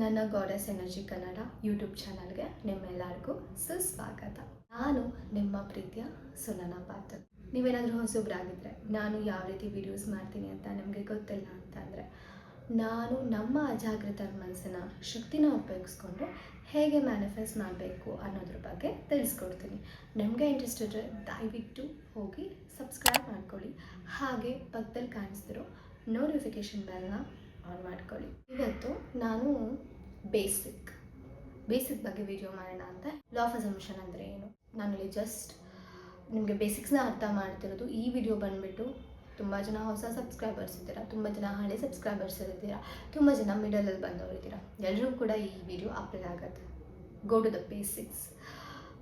ನನ್ನ goddess energy Kannada YouTube ಚಾನಲ್ಗೆ ನಿಮ್ಮೆಲ್ಲರಿಗೂ ಸುಸ್ವಾಗತ. ನಾನು ನಿಮ್ಮ ಪ್ರೀತಿಯ ಸುಲನ ಪಾತ್ರ. ನೀವೇನಾದರೂ ಹೊಸಬ್ರಾಗಿದ್ದರೆ ನಾನು ಯಾವ ರೀತಿ ವಿಡಿಯೋಸ್ ಮಾಡ್ತೀನಿ ಅಂತ ನಿಮಗೆ ಗೊತ್ತಿಲ್ಲ ಅಂತಂದರೆ, ನಾನು ನಮ್ಮ ಅಜಾಗೃತ ಮನಸ್ಸನ್ನು, ಶಕ್ತಿನ ಉಪಯೋಗಿಸ್ಕೊಂಡು ಹೇಗೆ ಮ್ಯಾನಿಫೆಸ್ಟ್ ಮಾಡಬೇಕು ಅನ್ನೋದ್ರ ಬಗ್ಗೆ ತಿಳಿಸ್ಕೊಡ್ತೀನಿ. ನಿಮಗೆ ಇಂಟ್ರೆಸ್ಟ್ ಇದ್ದರೆ ದಯವಿಟ್ಟು ಹೋಗಿ ಸಬ್ಸ್ಕ್ರೈಬ್ ಮಾಡ್ಕೊಳ್ಳಿ. ಹಾಗೆ ಪಕ್ಕದಲ್ಲಿ ಕಾಣಿಸ್ತಿರೋ ನೋಟಿಫಿಕೇಷನ್ ಬೆಲ್ನ ಆನ್ ಮಾಡ್ಕೊಳ್ಳಿ. ಇವತ್ತು ನಾನು ಬೇಸಿಕ್. ಬೇಸಿಕ್ ಬಗ್ಗೆ ವಿಡಿಯೋ ಮಾಡೋಣ ಅಂತ. ಲಾ ಆಫ್ ಅಸಂಪ್ಷನ್ ಅಂದರೆ ಏನು? ನಾನು ಇಲ್ಲಿ ಜಸ್ಟ್ ನಿಮಗೆ ಬೇಸಿಕ್ಸ್ನ ಅರ್ಥ ಮಾಡ್ತಿರೋದು. ಈ ವಿಡಿಯೋ ಬಂದುಬಿಟ್ಟು ತುಂಬ ಜನ ಹೊಸ ಸಬ್ಸ್ಕ್ರೈಬರ್ಸ್ ಇದ್ದೀರಾ? ತುಂಬ ಜನ ಹಳೆ ಸಬ್ಸ್ಕ್ರೈಬರ್ಸ್ ಇದ್ದೀರಾ? ತುಂಬ ಜನ ಮಿಡಲಲ್ಲಿ ಬಂದವರು ಇದ್ದೀರಾ? ಎಲ್ಲರೂ ಕೂಡ ಈ ವಿಡಿಯೋ ಅಪ್ಲೈ ಆಗುತ್ತೆ. ಗೋ ಟು ದ ಬೇಸಿಕ್ಸ್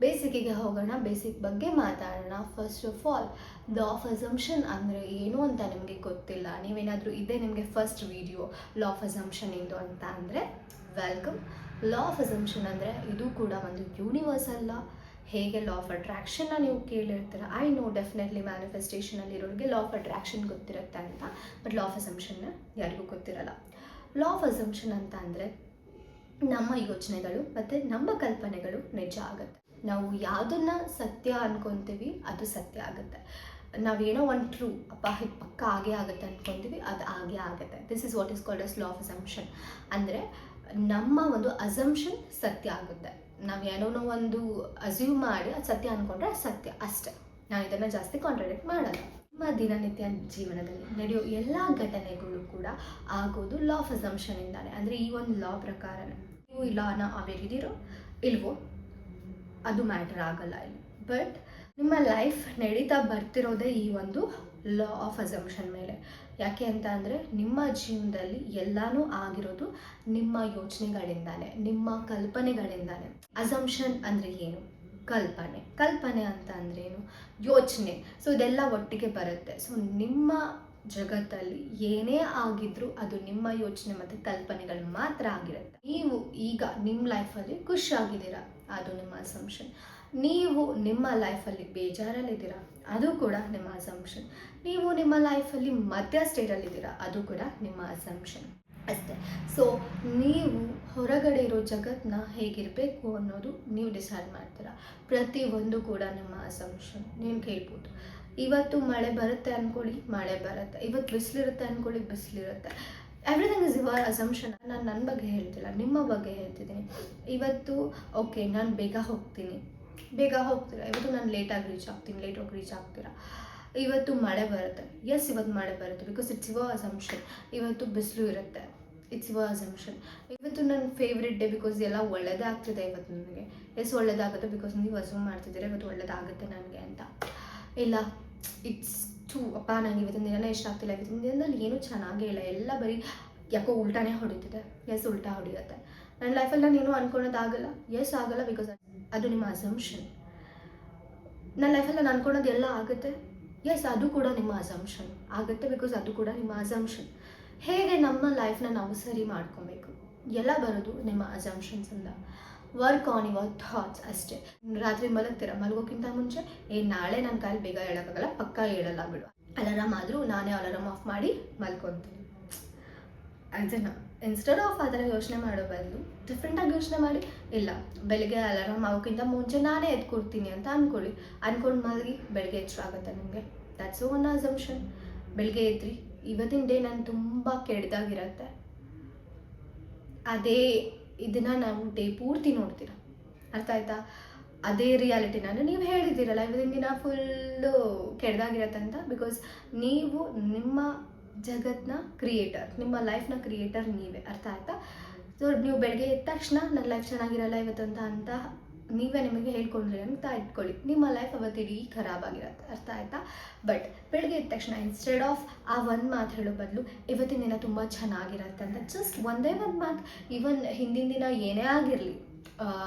ಬೇಸಿಕ್ಕಿಗೆ ಹೋಗೋಣ ಬೇಸಿಕ್ ಬಗ್ಗೆ ಮಾತಾಡೋಣ. First of all the of assumption ಅಂದರೆ ಏನು ಅಂತ ನಿಮಗೆ ಗೊತ್ತಿಲ್ಲ. ನೀವೇನಾದರೂ ಇದೇ ನಿಮಗೆ first video law of assumption ಇದು ಅಂತ ಅಂದರೆ ವೆಲ್ಕಮ್ ಲಾ ಆಫ್ ಅಸಂಪ್ಷನ್ ಅಂದರೆ ಇದು ಕೂಡ ಒಂದು ಯೂನಿವರ್ಸಲ್ ಲಾ ಹೇಗೆ ಲಾ ಆಫ್ ಅಟ್ರಾಕ್ಷನ್ನ ನೀವು ಕೇಳಿರ್ತೀರ? ಐ ನೋ ಡೆಫಿನೆಟ್ಲಿ ಮ್ಯಾನಿಫೆಸ್ಟೇಷನಲ್ಲಿ ಇರೋರಿಗೆ ಲಾ ಆಫ್ ಅಟ್ರಾಕ್ಷನ್ ಗೊತ್ತಿರುತ್ತೆ ಅಂತ ಬಟ್ ಲಾ ಆಫ್ ಅಸಂಪ್ಷನ್ನ ಯಾರಿಗೂ ಗೊತ್ತಿರಲ್ಲ. ಲಾ ಆಫ್ ಅಸಂಪ್ಷನ್ ಅಂತ ಅಂದರೆ ನಮ್ಮ ಯೋಚನೆಗಳು ಮತ್ತು ನಮ್ಮ ಕಲ್ಪನೆಗಳು ನಿಜ ಆಗುತ್ತೆ. ನಾವು ಯಾವುದನ್ನ ಸತ್ಯ ಅನ್ಕೊತೀವಿ, ಅದು ಸತ್ಯ ಆಗುತ್ತೆ. ನಾವೇನೋ ಒಂದು ಟ್ರೂ ಅಪ್ಪ ಇದು ಪಕ್ಕ ಆಗೇ ಆಗುತ್ತೆ ಅಂದ್ಕೊತೀವಿ ಅದು ಆಗೇ ಆಗುತ್ತೆ. This is what is called as law of assumption ಅಂದರೆ ನಮ್ಮ ಒಂದು ಅಸಂಪ್ಷನ್ ಸತ್ಯ ಆಗುತ್ತೆ. ನಾವು ಏನೋ ಒಂದು ಅಸ್ಯೂಮ್ ಮಾಡಿ ಅದು ಸತ್ಯ ಅಂದ್ಕೊಂಡ್ರೆ ಅದು ಸತ್ಯ ಅಷ್ಟೇ. ನಾನು ಇದನ್ನು ಜಾಸ್ತಿ ಕಾಂಟ್ರಡಿಕ್ಟ್ ಮಾಡಲ್ಲ. ನಮ್ಮ ದಿನನಿತ್ಯ ಜೀವನದಲ್ಲಿ ನಡೆಯೋ ಎಲ್ಲ ಘಟನೆಗಳು ಕೂಡ ಆಗೋದು ಲಾ ಆಫ್ ಅಸಂಪ್ಷನಿಂದಾನೆ ಅಂದರೆ ಈ ಒಂದು ಲಾ ಪ್ರಕಾರನೇ ನೀವು ಈ ಲಾನ ಅವೇರಿದಿರೋ ಇಲ್ವೋ? ಅದು ಮ್ಯಾಟರ್ ಆಗಲ್ಲ ಇಲ್ಲಿ. ಬಟ್ ನಿಮ್ಮ ಲೈಫ್ ನಡೀತಾ ಬರ್ತಿರೋದೇ ಈ ಒಂದು ಲಾ ಆಫ್ ಅಸಂಪ್ಷನ್ ಮೇಲೆ. ಯಾಕೆ ಅಂತ ಅಂದರೆ ನಿಮ್ಮ ಜೀವನದಲ್ಲಿ ಎಲ್ಲನೂ ಆಗಿರೋದು ನಿಮ್ಮ ಯೋಚನೆಗಳಿಂದಾನೆ, ನಿಮ್ಮ ಕಲ್ಪನೆಗಳಿಂದಾನೆ. ಅಸಂಪ್ಷನ್ ಅಂದರೆ ಏನು? ಕಲ್ಪನೆ. ಕಲ್ಪನೆ ಅಂತ ಏನು? ಯೋಚನೆ. ಸೊ ಇದೆಲ್ಲ ಒಟ್ಟಿಗೆ ಬರುತ್ತೆ. ಸೊ ನಿಮ್ಮ ಜಗತ್ತಲ್ಲಿ ಏನೇ ಆಗಿದ್ರೂ ಅದು ನಿಮ್ಮ ಯೋಚನೆ ಮತ್ತು ಕಲ್ಪನೆಗಳು ಮಾತ್ರ ಆಗಿರುತ್ತೆ. ನೀವು ಈಗ ನಿಮ್ಮ ಲೈಫಲ್ಲಿ ಖುಷಿಯಾಗಿದ್ದೀರಾ? ಅದು ನಿಮ್ಮ ಅಸಂಪ್ಷನ್ ನೀವು ನಿಮ್ಮ ಲೈಫಲ್ಲಿ ಬೇಜಾರಲ್ಲಿದ್ದೀರಾ? ಅದು ಕೂಡ ನಿಮ್ಮ ಅಸಂಪ್ಷನ್ ನೀವು ನಿಮ್ಮ ಲೈಫಲ್ಲಿ ಮಧ್ಯ ಸ್ಟೇಟಲ್ಲಿದ್ದೀರಾ ಅದು ಕೂಡ ನಿಮ್ಮ ಅಸಂಪ್ಷನ್ ಅಷ್ಟೇ. ಸೊ ನೀವು ಹೊರಗಡೆ ಇರೋ ಜಗತ್ತನ್ನ ಹೇಗಿರಬೇಕು ಅನ್ನೋದು ನೀವು ಡಿಸೈಡ್ ಮಾಡ್ತೀರಾ. ಪ್ರತಿಯೊಂದು ಕೂಡ ನಿಮ್ಮ ಅಸಂಪ್ಷನ್ ನೀವು ಕೇಳ್ಬೋದು ಇವತ್ತು ಮಳೆ ಬರುತ್ತೆ ಅಂದ್ಕೊಳ್ಳಿ ಮಳೆ ಬರುತ್ತೆ. ಇವತ್ತು ಬಿಸಿಲಿರುತ್ತೆ ಅಂದ್ಕೊಳ್ಳಿ ಬಿಸಿಲಿರುತ್ತೆ. ಎವ್ರಿಥಿಂಗ್ ಇಸ್ ಯುವರ್ ಅಸಂಪ್ಷನ್ ನಾನು ನನ್ನ ಬಗ್ಗೆ ಹೇಳ್ತಿಲ್ಲ, ನಿಮ್ಮ ಬಗ್ಗೆ ಹೇಳ್ತಿದ್ದೀನಿ. ಇವತ್ತು ಓಕೆ ನಾನು ಬೇಗ ಹೋಗ್ತೀನಿ. ಬೇಗ ಹೋಗ್ತೀರಾ ಇವತ್ತು ನಾನು ಲೇಟಾಗಿ ರೀಚ್ ಆಗ್ತೀನಿ ಲೇಟಾಗಿ ರೀಚ್ ಆಗ್ತೀರಾ ಇವತ್ತು ಮಳೆ ಬರುತ್ತೆ. ಎಸ್ ಇವತ್ತು ಮಳೆ ಬರುತ್ತೆ ಬಿಕಾಸ್ ಇಟ್ಸ್ ಯುವರ್ ಅಸಂಪ್ಷನ್ ಇವತ್ತು ಬಿಸಿಲು ಇರುತ್ತೆ. ಇಟ್ಸ್ ಯುವರ್ ಅಸಂಪ್ಷನ್ ಇವತ್ತು ನನ್ನ ಫೇವ್ರೆಟ್ ಡೇ ಬಿಕಾಸ್ ಎಲ್ಲ ಒಳ್ಳೇದೇ ಆಗ್ತಿದೆ ಇವತ್ತು ನನಗೆ. ಎಸ್ ಒಳ್ಳೇದಾಗುತ್ತೆ ಬಿಕಾಸ್ ನೀವು ಅಸೂಮ್ ಮಾಡ್ತಿದ್ದೀರಾ, ಇವತ್ತು ಒಳ್ಳೇದಾಗುತ್ತೆ ನನಗೆ ಅಂತ. ಇಲ್ಲ ಇಟ್ಸ್ ಟೂ ಅಪ್ಪ, ನಂಗೆ ಇವತ್ತಿನ ದಿನ ಇಷ್ಟ ಆಗ್ತಿಲ್ಲ, ಇವತ್ತಿನ ದಿನದಲ್ಲಿ ಏನೂ ಚೆನ್ನಾಗೇ ಇಲ್ಲ, ಎಲ್ಲ ಬರೀ ಯಾಕೋ ಉಲ್ಟಾನೇ ಹೊಡಿತಿದೆ, ಎಸ್ ಉಲ್ಟಾ ಹೊಡಿಯುತ್ತೆ. ನನ್ನ ಲೈಫಲ್ಲಿ ನಾನು ಏನೂ ಅನ್ಕೊಳೋದಾಗಲ್ಲ, ಎಸ್ ಆಗಲ್ಲ ಬಿಕಾಸ್ ಅದು ನಿಮ್ಮ ಅಸಂಪ್ಷನ್ ನನ್ನ ಲೈಫಲ್ಲಿ ನಾನು ಅನ್ಕೊಳೋದು ಎಲ್ಲ ಆಗುತ್ತೆ, ಎಸ್, ಅದು ಕೂಡ ನಿಮ್ಮ ಅಸಂಪ್ಷನ್ ಆಗುತ್ತೆ ಬಿಕಾಸ್ ಅದು ಕೂಡ ನಿಮ್ಮ ಅಸಂಪ್ಷನ್ ಹೇಗೆ ನಮ್ಮ ಲೈಫ್ನ ನಾವು ಸರಿ ಮಾಡ್ಕೊಬೇಕು? ಎಲ್ಲ ಬರೋದು ನಿಮ್ಮ ಅಸಂಪ್ಷನ್ಸಿಂದ ವರ್ಕ್ ಆನ್ ಯುವರ್ ಥಾಟ್ಸ್ ಅಷ್ಟೇ. ರಾತ್ರಿ ಮಲಗ್ತೀರ? ಮಲಗೋಕ್ಕಿಂತ ಮುಂಚೆ? ಏ, ನಾಳೆ ನನ್ನ ಕಾಲು ಬೇಗ ಹೇಳೋಕ್ಕಾಗಲ್ಲ, ಪಕ್ಕ ಹೇಳಲ್ಲ ಬಿಡು ಅಲಾರಾಮ್ ಆದರೂ ನಾನೇ ಅಲಾರಾಮ್ ಆಫ್ ಮಾಡಿ ಮಲ್ಕೊತೀನಿ. ಅದನ್ನು ಇನ್ಸ್ಟೆಡ್ ಆಫ್ ಆ ಥರ ಯೋಚನೆ ಮಾಡೋ ಬದಲು ಡಿಫ್ರೆಂಟಾಗಿ ಯೋಚನೆ ಮಾಡಿ. ಇಲ್ಲ, ಬೆಳಿಗ್ಗೆ ಅಲಾರಾಮ್ ಆಗೋಕ್ಕಿಂತ ಮುಂಚೆ ನಾನೇ ಎದ್ಕೊಡ್ತೀನಿ ಅಂತ ಅಂದ್ಕೊಳ್ಳಿ ಅಂದ್ಕೊಂಡು ಮಲಗಿ ಬೆಳಗ್ಗೆ ಆಗುತ್ತೆ ನಿಮಗೆ? ದಟ್ಸ್ ಒನ್ ಅಸಂಪ್ಷನ್ ಬೆಳಗ್ಗೆ ಎದ್ರಿ, ಇವತ್ತಿನ ಡೇ ನಾನು ತುಂಬ ಕೆಡ್ದಾಗಿರತ್ತೆ. ಅದೇ ಇದನ್ನು ನಾವು ಡೇ ಪೂರ್ತಿ ನೋಡ್ತೀರ? ಅರ್ಥ ಆಯ್ತಾ? ಅದೇ ರಿಯಾಲಿಟಿನ ನೀವು ಹೇಳಿದ್ದೀರಲ್ಲ, ಇವತ್ತಿನ ದಿನ ಫುಲ್ಲು ಕೆಡ್ದಾಗಿರತ್ತಂತ ಬಿಕಾಸ್ ನೀವು ನಿಮ್ಮ ಜಗತ್ನ ಕ್ರಿಯೇಟರ್ ನಿಮ್ಮ ಲೈಫ್ನ ಕ್ರಿಯೇಟರ್ ನೀವೇ, ಅರ್ಥ ಆಯ್ತಾ? ಸೊ ನೀವು ಬೆಳಗ್ಗೆ ಎದ್ದ ತಕ್ಷಣ, ನನ್ನ ಲೈಫ್ ಚೆನ್ನಾಗಿರಲ್ಲ ಇವತ್ತು ಅಂತ ಅಂತ ನೀವೇ ನಿಮಗೆ ಹೇಳ್ಕೊಂಡ್ರಿ ಅಂತ ಇಟ್ಕೊಳ್ಳಿ. ನಿಮ್ಮ ಲೈಫ್ ಅವತ್ತಿಡೀ ಖರಾಬ್ ಆಗಿರತ್ತೆ. ಅರ್ಥ ಆಯ್ತಾ? ಬಟ್ ಬೆಳಗ್ಗೆ ಎದ್ದ ತಕ್ಷಣ ಇನ್ಸ್ಟೆಡ್ ಆಫ್ ಆ ಒಂದು ಮಾತು ಹೇಳೋ ಬದಲು, ಇವತ್ತಿನ ದಿನ ತುಂಬ ಚೆನ್ನಾಗಿರುತ್ತೆ ಅಂತ ಜಸ್ಟ್ ಒಂದೇ ಒಂದು ಮಾತು. ಈವನ್ ಹಿಂದಿನ ದಿನ ಏನೇ ಆಗಿರಲಿ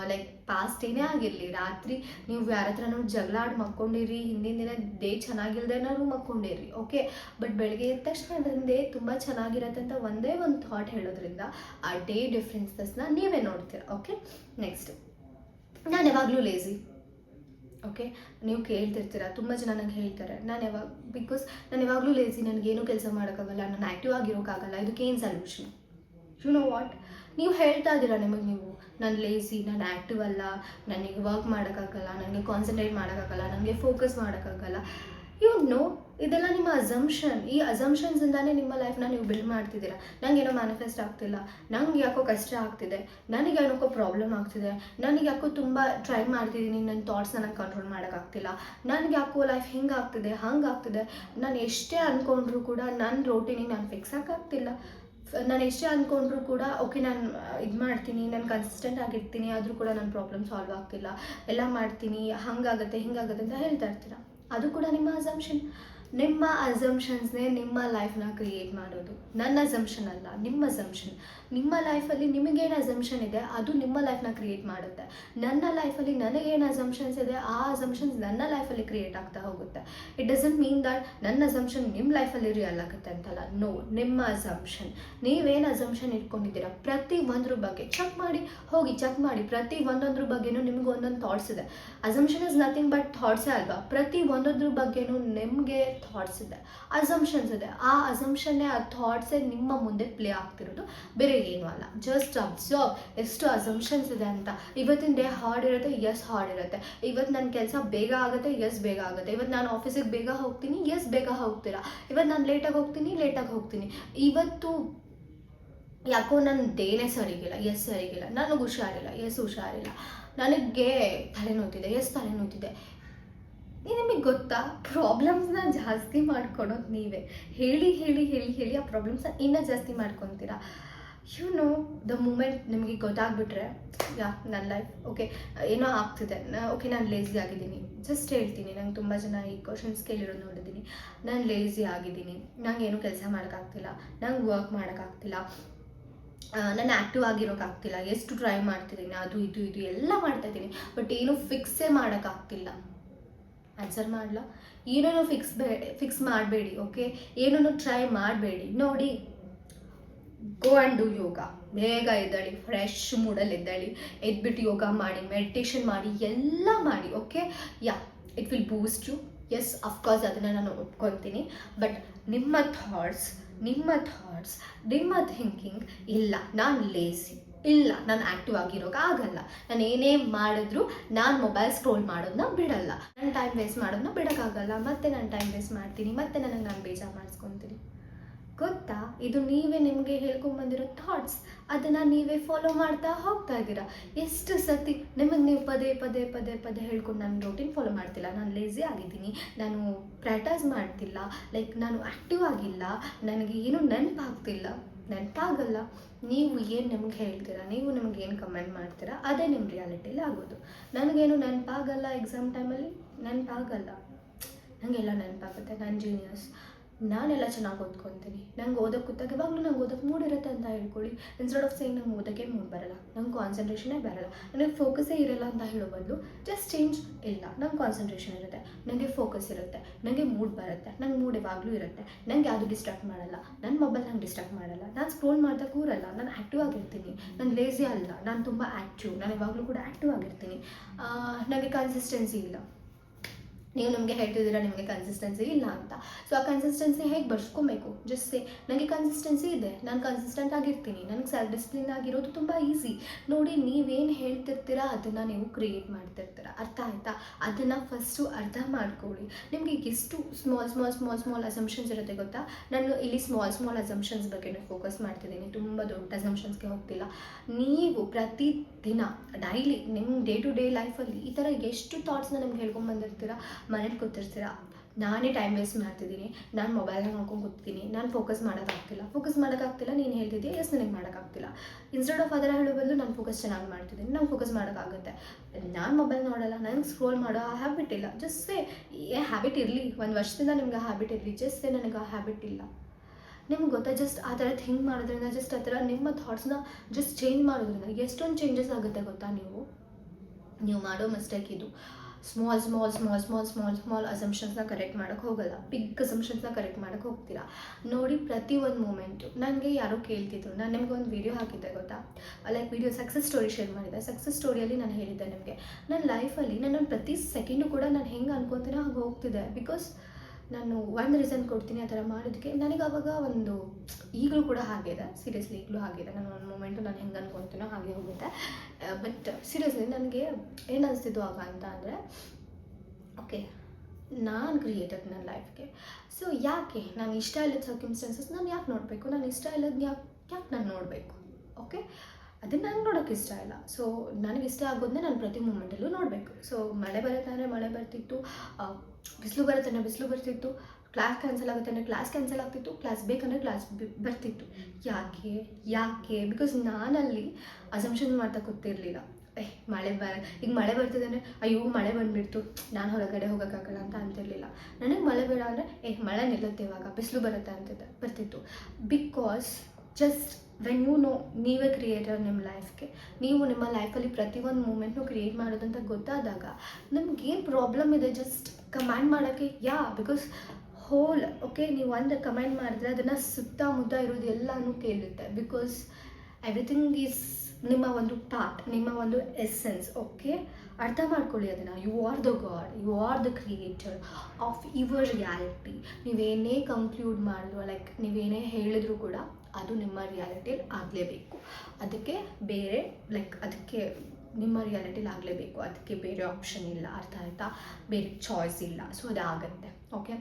ಲೈಕ್ ಪಾಸ್ಟ್ ಏನೇ ಆಗಿರಲಿ, ರಾತ್ರಿ ನೀವು ಯಾರ ಹತ್ರನೂ ಜಗಳ ಆಡಿ ಮಕ್ಕೊಂಡಿರಿ, ಹಿಂದಿನ ದಿನ ಡೇ ಚೆನ್ನಾಗಿಲ್ದೇನಾದ್ರು ಮಕ್ಕೊಂಡಿರಿ ಓಕೆ ಬಟ್ ಬೆಳಗ್ಗೆ ಎದ್ದ ತಕ್ಷಣ ಡೇ ತುಂಬ ಚೆನ್ನಾಗಿರತ್ತೆ ಅಂತ ಒಂದೇ ಒಂದು ಥಾಟ್ ಹೇಳೋದ್ರಿಂದ, ಆ ಡೇ ಡಿಫ್ರೆನ್ಸಸ್ನ ನೀವೇ ನೋಡ್ತೀರ ಓಕೆ ನೆಕ್ಸ್ಟ್ ನಾನು ಯಾವಾಗಲೂ ಲೇಸಿ ಓಕೆ ನೀವು ಕೇಳ್ತಿರ್ತೀರ, ತುಂಬ ಜನ ನನಗೆ ಹೇಳ್ತಾರೆ, ನಾನು ಯಾವಾಗ ಬಿಕಾಸ್ ನಾನು ಯಾವಾಗಲೂ ಲೇಸಿ ನನಗೇನು ಕೆಲಸ ಮಾಡೋಕ್ಕಾಗಲ್ಲ, ನಾನು ಆ್ಯಕ್ಟಿವ್ ಆಗಿರೋಕ್ಕಾಗಲ್ಲ ಇದಕ್ಕೇನು ಸಲ್ಯೂಷನ್ ಯು ನೋ ವಾಟ್ ನೀವು ಹೇಳ್ತಾ ಇದ್ದೀರಾ ನಿಮಗೆ ನೀವು, ನಾನು ಲೇಸಿ ನಾನು ಆ್ಯಕ್ಟಿವ್ ಅಲ್ಲ, ನನಗೆ ವರ್ಕ್ ಮಾಡೋಕ್ಕಾಗಲ್ಲ, ನನಗೆ ಕಾನ್ಸಂಟ್ರೇಟ್ ಮಾಡೋಕ್ಕಾಗಲ್ಲ, ನನಗೆ ಫೋಕಸ್ ಮಾಡೋಕ್ಕಾಗಲ್ಲ. ಯು ನೋ ಇದೆಲ್ಲ ನಿಮ್ಮ ಅಸಂಪ್ಷನ್ ಈ ಅಸಂಪ್ಷನ್ಸಿಂದಾನೇ ನಿಮ್ಮ ಲೈಫ್ನ ನೀವು ಬಿಲ್ಡ್ ಮಾಡ್ತಿದ್ದೀರಾ. ನಂಗೆ ಏನೋ ಮ್ಯಾನಿಫೆಸ್ಟ್ ಆಗ್ತಿಲ್ಲ. ನಂಗೆ ಯಾಕೋ ಕಷ್ಟ ಆಗ್ತಿದೆ. ನನಗೆ ಏನಕ್ಕೋ ಪ್ರಾಬ್ಲಮ್ ಆಗ್ತಿದೆ. ನನಗೆ ಯಾಕೋ ತುಂಬ ಟ್ರೈ ಮಾಡ್ತಿದ್ದೀನಿ. ನನ್ನ ಥಾಟ್ಸ್ನ ನನಗೆ ಕಂಟ್ರೋಲ್ ಮಾಡೋಕ್ಕಾಗ್ತಿಲ್ಲ ನನಗೆ ಯಾಕೋ ಲೈಫ್ ಹಿಂಗೆ ಆಗ್ತಿದೆ, ಹಂಗೆ ನಾನು ಎಷ್ಟೇ ಅಂದ್ಕೊಂಡ್ರೂ ಕೂಡ ನನ್ನ ರೋಟೀನಿಗೆ ನಾನು ಫಿಕ್ಸ್ ಆಗ್ತಿಲ್ಲ. ನಾನು ಎಷ್ಟೇ ಅಂದ್ಕೊಂಡ್ರೂ ಕೂಡ ಓಕೆ ನಾನು ಇದು ಮಾಡ್ತೀನಿ. ನಾನು ಕನ್ಸಿಸ್ಟೆಂಟ್ ಆಗಿರ್ತೀನಿ. ಆದರೂ ಕೂಡ ನನ್ನ ಪ್ರಾಬ್ಲಮ್ ಸಾಲ್ವ್ ಆಗ್ತಿಲ್ಲ. ಎಲ್ಲ ಮಾಡ್ತೀನಿ. ಹಂಗಾಗತ್ತೆ ಹಿಂಗಾಗತ್ತೆ ಅಂತ ಹೇಳ್ತಾ ಇರ್ತೀರ? ಅದು ಕೂಡ ನಿಮ್ಮ ಅಸಂಪ್ಷನ್ ನಿಮ್ಮ ಅಸಂಪ್ಷನ್ಸ್ನೇ ನಿಮ್ಮ ಲೈಫ್ನ ಕ್ರಿಯೇಟ್ ಮಾಡೋದು. ನನ್ನ ಅಸಂಪ್ಷನ್ ಅಲ್ಲ, ನಿಮ್ಮ ಅಸಂಪ್ಷನ್ ನಿಮ್ಮ ಲೈಫಲ್ಲಿ ನಿಮಗೇನು ಅಸಂಪ್ಷನ್ ಇದೆ, ಅದು ನಿಮ್ಮ ಲೈಫ್ನ ಕ್ರಿಯೇಟ್ ಮಾಡುತ್ತೆ. ನನ್ನ ಲೈಫಲ್ಲಿ ನನಗೇನು ಅಸಂಪ್ಷನ್ಸ್ ಇದೆ, ಆ ಅಸಂಪ್ಷನ್ಸ್ ನನ್ನ ಲೈಫಲ್ಲಿ ಕ್ರಿಯೇಟ್ ಆಗ್ತಾ ಹೋಗುತ್ತೆ. ಇಟ್ ಡಸಂಟ್ ಮೀನ್ ದಟ್ ನನ್ನ ಅಸಂಪ್ಷನ್ ನಿಮ್ಮ ಲೈಫಲ್ಲಿ ರಿಯಲ್ ಆಗುತ್ತೆ ಅಂತಲ್ಲ. ನೋ ನಿಮ್ಮ ಅಸಂಪ್ಷನ್ ನೀವೇನು ಅಸಂಪ್ಷನ್ ಇಟ್ಕೊಂಡಿದ್ದೀರಾ? ಪ್ರತಿ ಒಂದ್ರ ಬಗ್ಗೆ ಚೆಕ್ ಮಾಡಿ, ಹೋಗಿ ಚೆಕ್ ಮಾಡಿ. ಪ್ರತಿ ಒಂದೊಂದ್ರ ಬಗ್ಗೆನೂ ನಿಮ್ಗೆ ಒಂದೊಂದು ಥಾಟ್ಸ್ ಇದೆ. ಅಸಂಪ್ಷನ್ ಇಸ್ ನಥಿಂಗ್ ಬಟ್ ಥಾಟ್ಸೇ ಅಲ್ವಾ? ಪ್ರತಿ ಒಂದೊಂದ್ರ ಬಗ್ಗೆನೂ ನಿಮಗೆ ಥಾಟ್ಸ್ ಇದೆ. ಅಸಂಪ್ಷನ್ಸ್ ಇದೆ. ಆ ಅಸಂಪ್ಷನ್ನೇ ಆ ಥಾಟ್ಸೇ ನಿಮ್ಮ ಮುಂದೆ ಪ್ಲೇ ಆಗ್ತಿರೋದು. ಬೇರೆ ಏನೂ ಅಲ್ಲ. ಜಸ್ಟ್ ಅಬ್ಸರ್ವ್ ಎಷ್ಟು ಅಸಂಪ್ಷನ್ಸ್ ಇದೆ ಅಂತ. ಇವತ್ತಿನ ಡೇ ಹಾರ್ಡ್ ಇರುತ್ತೆ ಎಸ್ ಹಾರ್ಡ್ ಇರುತ್ತೆ. ಇವತ್ತು ನನ್ನ ಕೆಲಸ ಬೇಗ ಆಗುತ್ತೆ ಎಸ್ ಬೇಗ ಆಗುತ್ತೆ. ಇವತ್ತು ನಾನು ಆಫೀಸಿಗೆ ಬೇಗ ಹೋಗ್ತೀನಿ ಎಸ್ ಬೇಗ ಹೋಗ್ತೀರಾ. ಇವತ್ತು ನಾನು ಲೇಟಾಗಿ ಹೋಗ್ತೀನಿ ಲೇಟಾಗಿ ಹೋಗ್ತೀನಿ. ಇವತ್ತು ಯಾಕೋ ನನ್ನ ಡೇನೇ ಸರಿಗಿಲ್ಲ ಎಸ್ ಸರಿಗಿಲ್ಲ. ನನಗೆ ಹುಷಾರಿಲ್ಲ ಎಸ್ ಹುಷಾರಿಲ್ಲ. ನನಗೆ ತಲೆನೋತಿದೆ ಎಸ್ ತಲೆನೋತಿದೆ ನಿಮಗೆ ಗೊತ್ತಾ? ಪ್ರಾಬ್ಲಮ್ಸ್ನ ಜಾಸ್ತಿ ಮಾಡ್ಕೊಳೋದು ನೀವೇ. ಹೇಳಿ ಹೇಳಿ ಹೇಳಿ ಹೇಳಿ ಆ ಪ್ರಾಬ್ಲಮ್ಸ್ನ ಇನ್ನೂ ಜಾಸ್ತಿ ಮಾಡ್ಕೊತೀರಾ? ಯು ನೋ ದ ಮೂಮೆಂಟ್ ನಿಮಗೆ ಗೊತ್ತಾಗ್ಬಿಟ್ರೆ ಯಾ ನನ್ನ ಲೈಫ್ ಓಕೆ ಏನೋ ಆಗ್ತಿದೆ. ಓಕೆ ನಾನು ಲೇಸಿ ಆಗಿದ್ದೀನಿ. ಜಸ್ಟ್ ಹೇಳ್ತೀನಿ, ನಂಗೆ ತುಂಬ ಜನ ಈ ಕ್ವಶನ್ಸ್ ಕೇಳಿರೋದು ನೋಡಿದ್ದೀನಿ. ನಾನು ಲೇಸಿ ಆಗಿದ್ದೀನಿ. ನಂಗೆ ಏನು ಕೆಲಸ ಮಾಡೋಕ್ಕಾಗ್ತಿಲ್ಲ. ನಂಗೆ ವರ್ಕ್ ಮಾಡೋಕ್ಕಾಗ್ತಿಲ್ಲ. ನಾನು ಆ್ಯಕ್ಟಿವ್ ಆಗಿರೋಕ್ಕಾಗ್ತಿಲ್ಲ. ಎಷ್ಟು ಟ್ರೈ ಮಾಡ್ತಿದ್ದೀನಿ, ಅದು, ಇದು ಇದು ಎಲ್ಲ ಮಾಡ್ತಾ ಇದ್ದೀನಿ. ಬಟ್ ಏನು ಫಿಕ್ಸೇ ಮಾಡೋಕ್ಕಾಗ್ತಿಲ್ಲ. ಆನ್ಸರ್ ಮಾಡಲ? ಏನೂ ಫಿಕ್ಸ್ ಬೇ ಫಿಕ್ಸ್ ಮಾಡಬೇಡಿ ಓಕೆ ಏನೂ ಟ್ರೈ ಮಾಡಬೇಡಿ. ನೋಡಿ. ಗೋ ಆ್ಯಂಡ್ ಡೂ ಯೋಗ ಬೇಗ ಎದ್ದೇಳಿ ಫ್ರೆಶ್ ಮೂಡಲ್ಲಿ ಎದ್ದೇಳಿ. ಎದ್ಬಿಟ್ಟು ಯೋಗ ಮಾಡಿ ಮೆಡಿಟೇಷನ್ ಮಾಡಿ, ಎಲ್ಲ ಮಾಡಿ okay yeah it will boost you yes of course ಅದನ್ನು ನಾನು ಒಪ್ಕೊತೀನಿ ಬಟ್ ನಿಮ್ಮ ಥಾಟ್ಸ್ ನಿಮ್ಮ ಥಾಟ್ಸ್ ನಿಮ್ಮ ಥಿಂಕಿಂಗ್ ಇಲ್ಲ. ನಾನು ಲೇಸಿ ಇಲ್ಲ, ನಾನು ಆ್ಯಕ್ಟಿವ್ ಆಗಿರೋಕೆ ಆಗಲ್ಲ. ನಾನು ಏನೇ ಮಾಡಿದ್ರು ನಾನು ಮೊಬೈಲ್ ಸ್ಕ್ರೋಲ್ ಮಾಡೋದನ್ನ ಬಿಡಲ್ಲ. ನನ್ನ ಟೈಮ್ ವೇಸ್ಟ್ ಮಾಡೋದನ್ನ ಬಿಡೋಕ್ಕಾಗಲ್ಲ. ಮತ್ತೆ ನಾನು ಟೈಮ್ ವೇಸ್ಟ್ ಮಾಡ್ತೀನಿ. ಮತ್ತೆ ನನಗೆ ನಾನು ಬೇಜಾರು ಮಾಡಿಸ್ಕೊತೀನಿ. ಗೊತ್ತಾ? ಇದು ನೀವೇ ನಿಮಗೆ ಹೇಳ್ಕೊಂಬಂದಿರೋ ಥಾಟ್ಸ್ ಅದನ್ನು ನೀವೇ ಫಾಲೋ ಮಾಡ್ತಾ ಹೋಗ್ತಾ ಇದ್ದೀರಾ? ಎಷ್ಟು ಸತಿ ನಿಮಗೆ ನೀವು ಪದೇ ಪದೇ ಪದೇ ಪದೇ ಹೇಳ್ಕೊಂಡು ನಾನು ರೂಟೀನ್ ಫಾಲೋ ಮಾಡ್ತಿಲ್ಲ. ನಾನು ಲೇಸಿ ಆಗಿದ್ದೀನಿ. ನಾನು ಪ್ರಾಕ್ಟೈಸ್ ಮಾಡ್ತಿಲ್ಲ. ಲೈಕ್ ನಾನು ಆ್ಯಕ್ಟಿವ್ ಆಗಿಲ್ಲ. ನನಗೆ ಏನೂ ನೆನಪಾಗ್ತಿಲ್ಲ. ನೆನಪಾಗಲ್ಲ. ನೀವು ಏನು ನಿಮ್ಗೆ ಹೇಳ್ತೀರಾ? ನೀವು ನಿಮ್ಗೆ ಏನು ಕಮೆಂಟ್ ಮಾಡ್ತೀರಾ? ಅದೇ ನಿಮ್ಮ ರಿಯಾಲಿಟಿಲಿ ಆಗೋದು. ನನಗೇನು ನೆನಪಾಗಲ್ಲ ಎಕ್ಸಾಮ್ ಟೈಮಲ್ಲಿ ನೆನಪಾಗಲ್ಲ. ನನಗೆಲ್ಲ ನೆನಪಾಗುತ್ತೆ. ನಾನು ಜೀನಿಯಸ್ ನಾನೆಲ್ಲ ಚೆನ್ನಾಗಿ ಓದ್ಕೊತೀನಿ. ನಂಗೆ ಓದೋಕೆ ಕೂತಾಗ ಇವಾಗಲೂ ನಂಗೆ ಓದೋಕೆ ಮೂಡ್ ಇರುತ್ತೆ ಅಂತ ಹೇಳ್ಕೊಳ್ಳಿ. ಇನ್ಸ್ಟೆಡ್ ಆಫ್ ಸೇಯಿಂಗ್ ನಂಗೆ ಓದೋಕ್ಕೆ ಮೂಡ್ ಬರಲ್ಲ, ನಂಗೆ ಕಾನ್ಸಂಟ್ರೇಷನೇ ಬರಲ್ಲ. ನನಗೆ ಫೋಕಸ್ಸೇ ಇರಲ್ಲ ಅಂತ ಹೇಳೋ ಬದಲು ಜಸ್ಟ್ ಚೇಂಜ್ ಇಲ್ಲ. ನಂಗೆ ಕಾನ್ಸಂಟ್ರೇಷನ್ ಇರುತ್ತೆ ನನಗೆ ಫೋಕಸ್ ಇರುತ್ತೆ ನನಗೆ ಮೂಡ್ ಬರುತ್ತೆ, ನಂಗೆ ಮೂಡ್ ಯಾವಾಗಲೂ ಇರುತ್ತೆ. ನಂಗೆ ಯಾವುದು ಡಿಸ್ಟ್ರಾಕ್ಟ್ ಮಾಡಲ್ಲ. ನನ್ನ ಮೊಬೈಲ್ ನಂಗೆ ಡಿಸ್ಟ್ರಾಕ್ಟ್ ಮಾಡಲ್ಲ. ನಾನು ಸ್ಕ್ರೋಲ್ ಮಾಡ್ತಾ ಕೂರಲ್ಲ. ನಾನು ಆ್ಯಕ್ಟಿವ್ ಆಗಿರ್ತೀನಿ. ನಾನು ಲೇಸಿ ಅಲ್ಲ. ನಾನು ತುಂಬ ಆ್ಯಕ್ಟಿವ್ ನಾನು ಯಾವಾಗಲೂ ಕೂಡ ಆ್ಯಕ್ಟಿವ್ ಆಗಿರ್ತೀನಿ. ನನಗೆ ಕನ್ಸಿಸ್ಟೆನ್ಸಿ ಇಲ್ಲ. ನೀವು ನಮಗೆ ಹೇಳ್ತಿದ್ದೀರಾ, ನಿಮಗೆ ಕನ್ಸಿಸ್ಟೆನ್ಸಿ ಇಲ್ಲ ಅಂತ. ಸೊ ಆ ಕನ್ಸಿಸ್ಟೆನ್ಸಿ ಹೇಗೆ ಬರ್ಸ್ಕೊಬೇಕು ಜಸ್ಟ್ ಸೇ ನನಗೆ ಕನ್ಸಿಸ್ಟೆನ್ಸಿ ಇದೆ. ನಾನು ಕನ್ಸಿಸ್ಟೆಂಟ್ ಆಗಿರ್ತೀನಿ. ನನಗೆ ಸೆಲ್ಫ್ ಡಿಸಿಪ್ಲಿನ್ ಆಗಿರೋದು ತುಂಬ ಈಸಿ ನೋಡಿ, ನೀವೇನು ಹೇಳ್ತಿರ್ತೀರಾ, ಅದನ್ನು ನೀವು ಕ್ರಿಯೇಟ್ ಮಾಡ್ತಿರ್ತೀರ. ಅರ್ಥ ಆಯಿತಾ? ಅದನ್ನು ಫಸ್ಟು ಅರ್ಥ ಮಾಡ್ಕೊಳ್ಳಿ. ನಿಮಗೆ ಎಷ್ಟು small small small small assumptions ಇರುತ್ತೆ ಗೊತ್ತಾ? ನಾನು ಇಲ್ಲಿ ಸ್ಮಾಲ್ ಸ್ಮಾಲ್ ಅಸಂಪ್ಷನ್ಸ್ ಬಗ್ಗೆ ಫೋಕಸ್ ಮಾಡ್ತಿದ್ದೀನಿ. ತುಂಬ ದೊಡ್ಡ ಅಸಂಪ್ಷನ್ಸ್ಗೆ ಹೋಗ್ತಿಲ್ಲ. ನೀವು ಪ್ರತಿ ದಿನ ಡೈಲಿ ನಿಮ್ಮ ಡೇ ಟು ಡೇ ಲೈಫಲ್ಲಿ ಈ ಥರ ಎಷ್ಟು ಥಾಟ್ಸ್ನ ನಿಮ್ಗೆ ಹೇಳ್ಕೊಂಡು ಬಂದಿರ್ತೀರಾ? ಮನೇಲಿ ಕೂತಿರ್ತೀರಾ? ನಾನೇ ಟೈಮ್ ವೇಸ್ಟ್ ಮಾಡ್ತಿದ್ದೀನಿ. ನಾನು ಮೊಬೈಲ್ನಾಗ ನೋಡ್ಕೊಂಡು ಕೂತಿದ್ದೀನಿ. ನಾನು ಫೋಕಸ್ ಮಾಡೋಕ್ಕಾಗ್ತಿಲ್ಲ. ಫೋಕಸ್ ಮಾಡೋಕ್ಕಾಗ್ತಿಲ್ಲ, ನೀನು ಹೇಳ್ತಿದ್ದೀಯ ಎಸ್ ನನಗೆ ಮಾಡೋಕ್ಕಾಗ್ತಿಲ್ಲ. ಇನ್ಸ್ಟೆಡ್ ಆಫ್ ಅದರ ಹೇಳೋ ಬದಲು ನಾನು ಫೋಕಸ್ ಚೆನ್ನಾಗಿ ಮಾಡ್ತಿದ್ದೀನಿ. ನಾನು ಫೋಕಸ್ ಮಾಡೋಕ್ಕಾಗುತ್ತೆ. ನಾನು ಮೊಬೈಲ್ ನೋಡಲ್ಲ ನನಗೆ ಸ್ಕ್ರೋಲ್ ಮಾಡೋ ಆ ಹ್ಯಾಬಿಟ್ ಇಲ್ಲ. ಜಸ್ಟ್ ಏ ಹ್ಯಾಬಿಟ್ ಇರಲಿ. ಒಂದು ವರ್ಷದಿಂದ ನಿಮ್ಗೆ ಆ ಹ್ಯಾಬಿಟ್ ಇರಲಿ. ಜಸ್ಟ್ ನನಗೆ ಆ ಹ್ಯಾಬಿಟ್ ಇಲ್ಲ. ನಿಮ್ಗೆ ಗೊತ್ತಾ? ಜಸ್ಟ್ ಆ ಥರ ಥಿಂಕ್ ಮಾಡೋದ್ರಿಂದ ಜಸ್ಟ್ ಆ ಥರ ನಿಮ್ಮ ಥಾಟ್ಸ್ನ ಜಸ್ಟ್ ಚೇಂಜ್ ಮಾಡೋದ್ರಿಂದ ಎಷ್ಟೊಂದು ಚೇಂಜಸ್ ಆಗುತ್ತೆ ಗೊತ್ತಾ ನೀವು? ನೀವು ಮಾಡೋ ಮಿಸ್ಟೇಕ್ ಇದು. Small small small small small small ಅಸಂಪ್ಷನ್ಸ್ನ correct ಮಾಡೋಕ್ಕೆ ಹೋಗಲ್ಲ. ಬಿಗ್ ಅಸಂಪ್ಷನ್ಸ್ನ ಕರೆಕ್ಟ್ ಮಾಡೋಕ್ಕೆ ಹೋಗ್ತೀರಾ? ನೋಡಿ ಪ್ರತಿ ಒಂದು ಮೂಮೆಂಟು ನನಗೆ ಯಾರೋ ಕೇಳ್ತಿದ್ರು. ನಾನು ನಿಮ್ಗೆ ಒಂದು ವೀಡಿಯೋ ಹಾಕಿದ್ದೆ ಗೊತ್ತಾ? Like video success story share ಮಾಡಿದ್ದೆ ಸಕ್ಸಸ್ ಸ್ಟೋರಿಯಲ್ಲಿ ನಾನು ಹೇಳಿದ್ದೆ ನಿಮಗೆ. ನನ್ನ ಲೈಫಲ್ಲಿ ನನ್ನ ಪ್ರತಿ ಸೆಕೆಂಡು ಕೂಡ ನಾನು ಹೆಂಗೆ ಅನ್ಕೊತೀನೋ ಹಾಗೆ ಹೋಗ್ತಿದೆ. ಬಿಕಾಸ್ ನಾನು ಒಂದು ರೀಸನ್ ಕೊಡ್ತೀನಿ ಆ ಥರ ಮಾಡೋದಕ್ಕೆ ನನಗೆ ಅವಾಗ ಒಂದು ಈಗಲೂ ಕೂಡ ಹಾಗೆ ಇದೆ. ಸೀರಿಯಸ್ಲಿ ಈಗಲೂ ಹಾಗಿದೆ ನಾನು ಒಂದು ಮೂಮೆಂಟು ನಾನು ಹೆಂಗೆ ಅನ್ಕೊತೀನೋ ಹಾಗೆ ಹೋಗುತ್ತೆ. ಬಟ್ ಸೀರಿಯಸ್ಲಿ ನನಗೆ ಏನು ಅನಿಸ್ತಿದ್ದು ಆಗ ಅಂತ ಅಂದರೆ ಓಕೆ ನಾನು ಕ್ರಿಯೇಟೆಡ್ ನನ್ನ ಲೈಫ್ಗೆ ಸೊ ಯಾಕೆ? ನಾನು ಇಷ್ಟ ಇಲ್ಲದ ಸರ್ಕಮ್ಸ್ಟೆನ್ಸಸ್ ನಾನು ಯಾಕೆ ನೋಡಬೇಕು? ನಾನು ಇಷ್ಟ ಇಲ್ಲದ ಯಾಕೆ ಯಾಕೆ ನಾನು ನೋಡಬೇಕು? ಓಕೆ ಅದನ್ನು ನಾನು ನೋಡೋಕ್ಕೆ ಇಷ್ಟ ಇಲ್ಲ. ಸೊ ನನಗೆ ಇಷ್ಟ ಆಗೋದನ್ನೇ ನಾನು ಪ್ರತಿ ಮೂಮೆಂಟಲ್ಲೂ ನೋಡಬೇಕು. ಸೊ ಮಳೆ ಬರುತ್ತೆ ಅಂದರೆ ಮಳೆ ಬರ್ತಿತ್ತು. ಬಿಸಿಲು ಬರುತ್ತೆ ಬಿಸಿಲು ಬರ್ತಿತ್ತು ಕ್ಲಾಸ್ ಕ್ಯಾನ್ಸಲ್ ಆಗುತ್ತೆ ಅಂದರೆ ಕ್ಲಾಸ್ ಕ್ಯಾನ್ಸಲ್ ಆಗ್ತಿತ್ತು ಕ್ಲಾಸ್ ಬೇಕಂದರೆ ಕ್ಲಾಸ್ ಬರ್ತಿತ್ತು. ಯಾಕೆ? ಯಾಕೆ? ಬಿಕಾಸ್ ನಾನಲ್ಲಿ ಅಸಂಪ್ಷನ್ ಮಾಡ್ತಾ ಕೂತಿರ್ಲಿಲ್ಲ. ಏ, ಮಳೆ ಬರ ಈಗ ಮಳೆ ಬರ್ತಿದೆ ಅಂದರೆ, ಅಯ್ಯೋ, ಮಳೆ ಬಂದುಬಿಡ್ತು. ನಾನು ಹೊರಗಡೆ ಹೋಗೋಕ್ಕಾಗಲ್ಲ ಅಂತ ಅಂತಿರಲಿಲ್ಲ. ನನಗೆ ಮಳೆ ಬೇಡ ಅಂದರೆ, ಏ, ಮಳೆ ನಿಲ್ಲುತ್ತೆ ಇವಾಗ, ಬಿಸಿಲು ಬರುತ್ತೆ ಅಂತಿದ್ದೆ, ಬರ್ತಿತ್ತು. Because just when you know ನೀವೇ ಕ್ರಿಯೇಟರ್ ನಿಮ್ಮ ಲೈಫ್ಗೆ ನೀವು ನಿಮ್ಮ ಲೈಫಲ್ಲಿ ಪ್ರತಿಯೊಂದು ಮೂಮೆಂಟ್ನು ಕ್ರಿಯೇಟ್ ಮಾಡೋದಂತ ಗೊತ್ತಾದಾಗ ನಿಮ್ಗೇನು ಪ್ರಾಬ್ಲಮ್ ಇದೆ ಜಸ್ಟ್ ಕಮ್ಯಾಂಡ್ ಮಾಡೋಕ್ಕೆ? ಯಾ ಬಿಕಾಸ್ ಹೋಲ್ ಓಕೆ ನೀವು ಒಂದು ಕಮೆಂಟ್ ಮಾಡಿದ್ರೆ ಅದನ್ನು ಸುತ್ತಮುತ್ತ ಇರೋದು ಎಲ್ಲನೂ ಕೇಳುತ್ತೆ. ಬಿಕಾಸ್ ಎವ್ರಿಥಿಂಗ್ ಈಸ್ ನಿಮ್ಮ ಒಂದು ಪಾರ್ಟ್ ನಿಮ್ಮ ಒಂದು ಎಸ್ಸೆನ್ಸ್ ಓಕೆ ಅರ್ಥ ಮಾಡ್ಕೊಳ್ಳಿ ಅದನ್ನು. You are the god you are the creator of your reality ನೀವೇನೇ ಕಂಕ್ಲೂಡ್ ಮಾಡಿದ್ರು ಲೈಕ್ ನೀವೇನೇ ಹೇಳಿದ್ರು ಕೂಡ ಅದು ನಿಮ್ಮ ರಿಯಾಲಿಟಿಯಲ್ಲಿ ಆಗಲೇಬೇಕು. ಅದಕ್ಕೆ ಬೇರೆ ಲೈಕ್ ಅದಕ್ಕೆ ನಿಮ್ಮ ರಿಯಾಲಿಟಿಲಿ ಆಗಲೇಬೇಕು. ಅದಕ್ಕೆ ಬೇರೆ ಆಪ್ಷನ್ ಇಲ್ಲ, ಅರ್ಥ ಆಯ್ತಾ? ಬೇರೆ ಚಾಯ್ಸ್ ಇಲ್ಲ. ಸೊ ಅದಾಗತ್ತೆ. ಓಕೆ